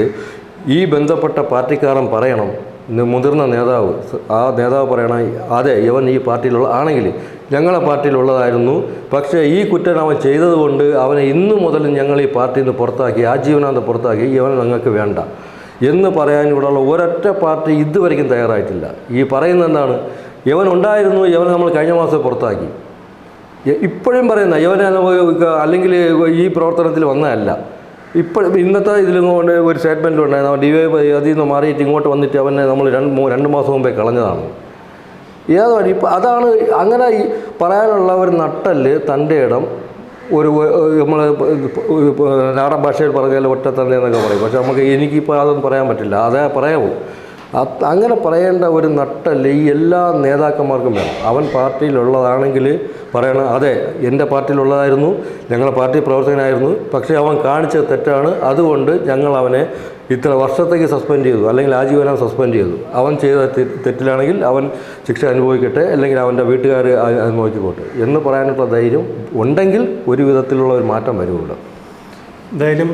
ഈ ബന്ധപ്പെട്ട പാർട്ടിക്കാരൻ പറയണം മുതിർന്ന നേതാവ് ആ നേതാവ് പറയണം അതെ ഇവൻ ഈ പാർട്ടിയിലുള്ള ആണെങ്കിൽ ഞങ്ങളെ പാർട്ടിയിലുള്ളതായിരുന്നു പക്ഷേ ഈ കുറ്റം അവൻ ചെയ്തതുകൊണ്ട് അവനെ ഇന്നു മുതൽ ഞങ്ങൾ ഈ പാർട്ടിയിൽ നിന്ന് പുറത്താക്കി ആജീവനാന്ത പുറത്താക്കി ഇവനെ ഞങ്ങൾക്ക് വേണ്ട. എന്ന് പറയാൻ ഇവിടെയുള്ള ഒരൊറ്റ പാർട്ടി ഇതുവരെയ്ക്കും തയ്യാറായിട്ടില്ല. ഈ പറയുന്നത് എന്താണ്? ഇവൻ ഉണ്ടായിരുന്നു ഇവനെ നമ്മൾ കഴിഞ്ഞ മാസം പുറത്താക്കി. ഇപ്പോഴും പറയുന്ന യവനെ അല്ലെങ്കിൽ ഈ പ്രവർത്തനത്തിൽ വന്നതല്ല. ഇപ്പോൾ ഇന്നത്തെ ഇതിലും കൊണ്ട് ഒരു സ്റ്റേറ്റ്മെന്റ് ഉണ്ടായിരുന്നു അവൻ ഡി വൈ അതിൽ നിന്ന് മാറിയിട്ട് ഇങ്ങോട്ട് വന്നിട്ട് അവനെ നമ്മൾ രണ്ട് രണ്ട് മാസം മുമ്പേ കളഞ്ഞതാണ്. ഏതോ ഇപ്പം അതാണ് അങ്ങനെ ഈ പറയാനുള്ള ഒരു നട്ടൽ തന്റെ ഇടം. ഒരു നമ്മൾ നാടൻ ഭാഷയിൽ പറഞ്ഞാൽ ഒറ്റ തന്നെ എന്നൊക്കെ പറയും. പക്ഷെ നമുക്ക് എനിക്കിപ്പോൾ അതൊന്നും പറയാൻ പറ്റില്ല. അതേ പറയാവൂ. അങ്ങനെ പറയേണ്ട ഒരു നട്ടല്ല ഈ എല്ലാ നേതാക്കന്മാർക്കും വേണം. അവൻ പാർട്ടിയിലുള്ളതാണെങ്കിൽ പറയണം അതെ എന്റെ പാർട്ടിയിലുള്ളതായിരുന്നു ഞങ്ങളുടെ പാർട്ടി പ്രവർത്തകനായിരുന്നു പക്ഷേ അവൻ കാണിച്ച തെറ്റാണ് അതുകൊണ്ട് ഞങ്ങൾ അവനെ ഇത്ര വർഷത്തേക്ക് സസ്പെൻഡ് ചെയ്തു അല്ലെങ്കിൽ ആജീവനം സസ്പെൻഡ് ചെയ്തു. അവൻ ചെയ്ത തെറ്റിലാണെങ്കിൽ അവൻ ശിക്ഷ അനുഭവിക്കട്ടെ അല്ലെങ്കിൽ അവന്റെ വീട്ടുകാർ അ- അനുഭവിക്കോട്ടെ എന്ന് പറയാനുള്ള ധൈര്യം ഉണ്ടെങ്കിൽ ഒരു വിധത്തിലുള്ള ഒരു മാറ്റം വരുമല്ലോ എന്തായാലും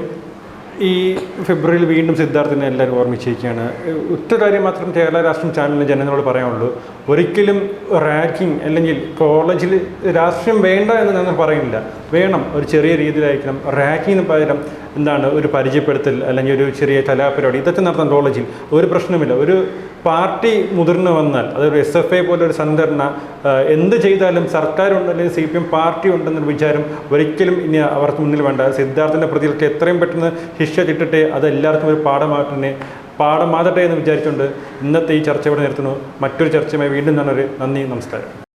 ഈ ഫെബ്രുവരിയിൽ വീണ്ടും സിദ്ധാർത്ഥിനെ എല്ലാവരും ഓർമ്മിച്ചിരിക്കുകയാണ്. ഒറ്റ കാര്യം മാത്രം കേരള രാഷ്ട്രീയം ചാനലിന് ജനങ്ങളോട് പറയാനുള്ളൂ. ഒരിക്കലും റാങ്കിങ് അല്ലെങ്കിൽ കോളേജിൽ രാഷ്ട്രീയം വേണ്ട എന്ന് ഞങ്ങൾ പറയുന്നില്ല. വേണം ഒരു ചെറിയ രീതിയിലായിരിക്കണം. റാക്കിങ്ങിന് പകരം എന്താണ് ഒരു പരിചയപ്പെടുത്തൽ അല്ലെങ്കിൽ ഒരു ചെറിയ കലാപരിപാടി ഇതൊക്കെ നടത്താൻ കോളേജിൽ ഒരു പ്രശ്നമില്ല ഒരു പാർട്ടി മുതിർന്നു വന്നാൽ അതൊരു എസ് എഫ് ഐ പോലെ ഒരു സംഘടന എന്ത് ചെയ്താലും സർക്കാരുണ്ട് അല്ലെങ്കിൽ സി പി എം പാർട്ടി ഉണ്ടെന്നൊരു വിചാരം ഒരിക്കലും ഇനി അവർക്ക് മുന്നിൽ വേണ്ട. സിദ്ധാർത്ഥിന്റെ പ്രതികൾക്ക് എത്രയും പെട്ടെന്ന് ശിക്ഷ കിട്ടട്ടെ അത് എല്ലാവർക്കും ഒരു പാഠമാകട്ടെ പാഠമാകട്ടെ എന്ന് വിചാരിച്ചുകൊണ്ട് ഇന്നത്തെ ഈ ചർച്ച ഇവിടെ നിർത്തുന്നു. മറ്റൊരു ചർച്ചയുമായി വീണ്ടും കാണുന്നവരെ നന്ദി നമസ്കാരം.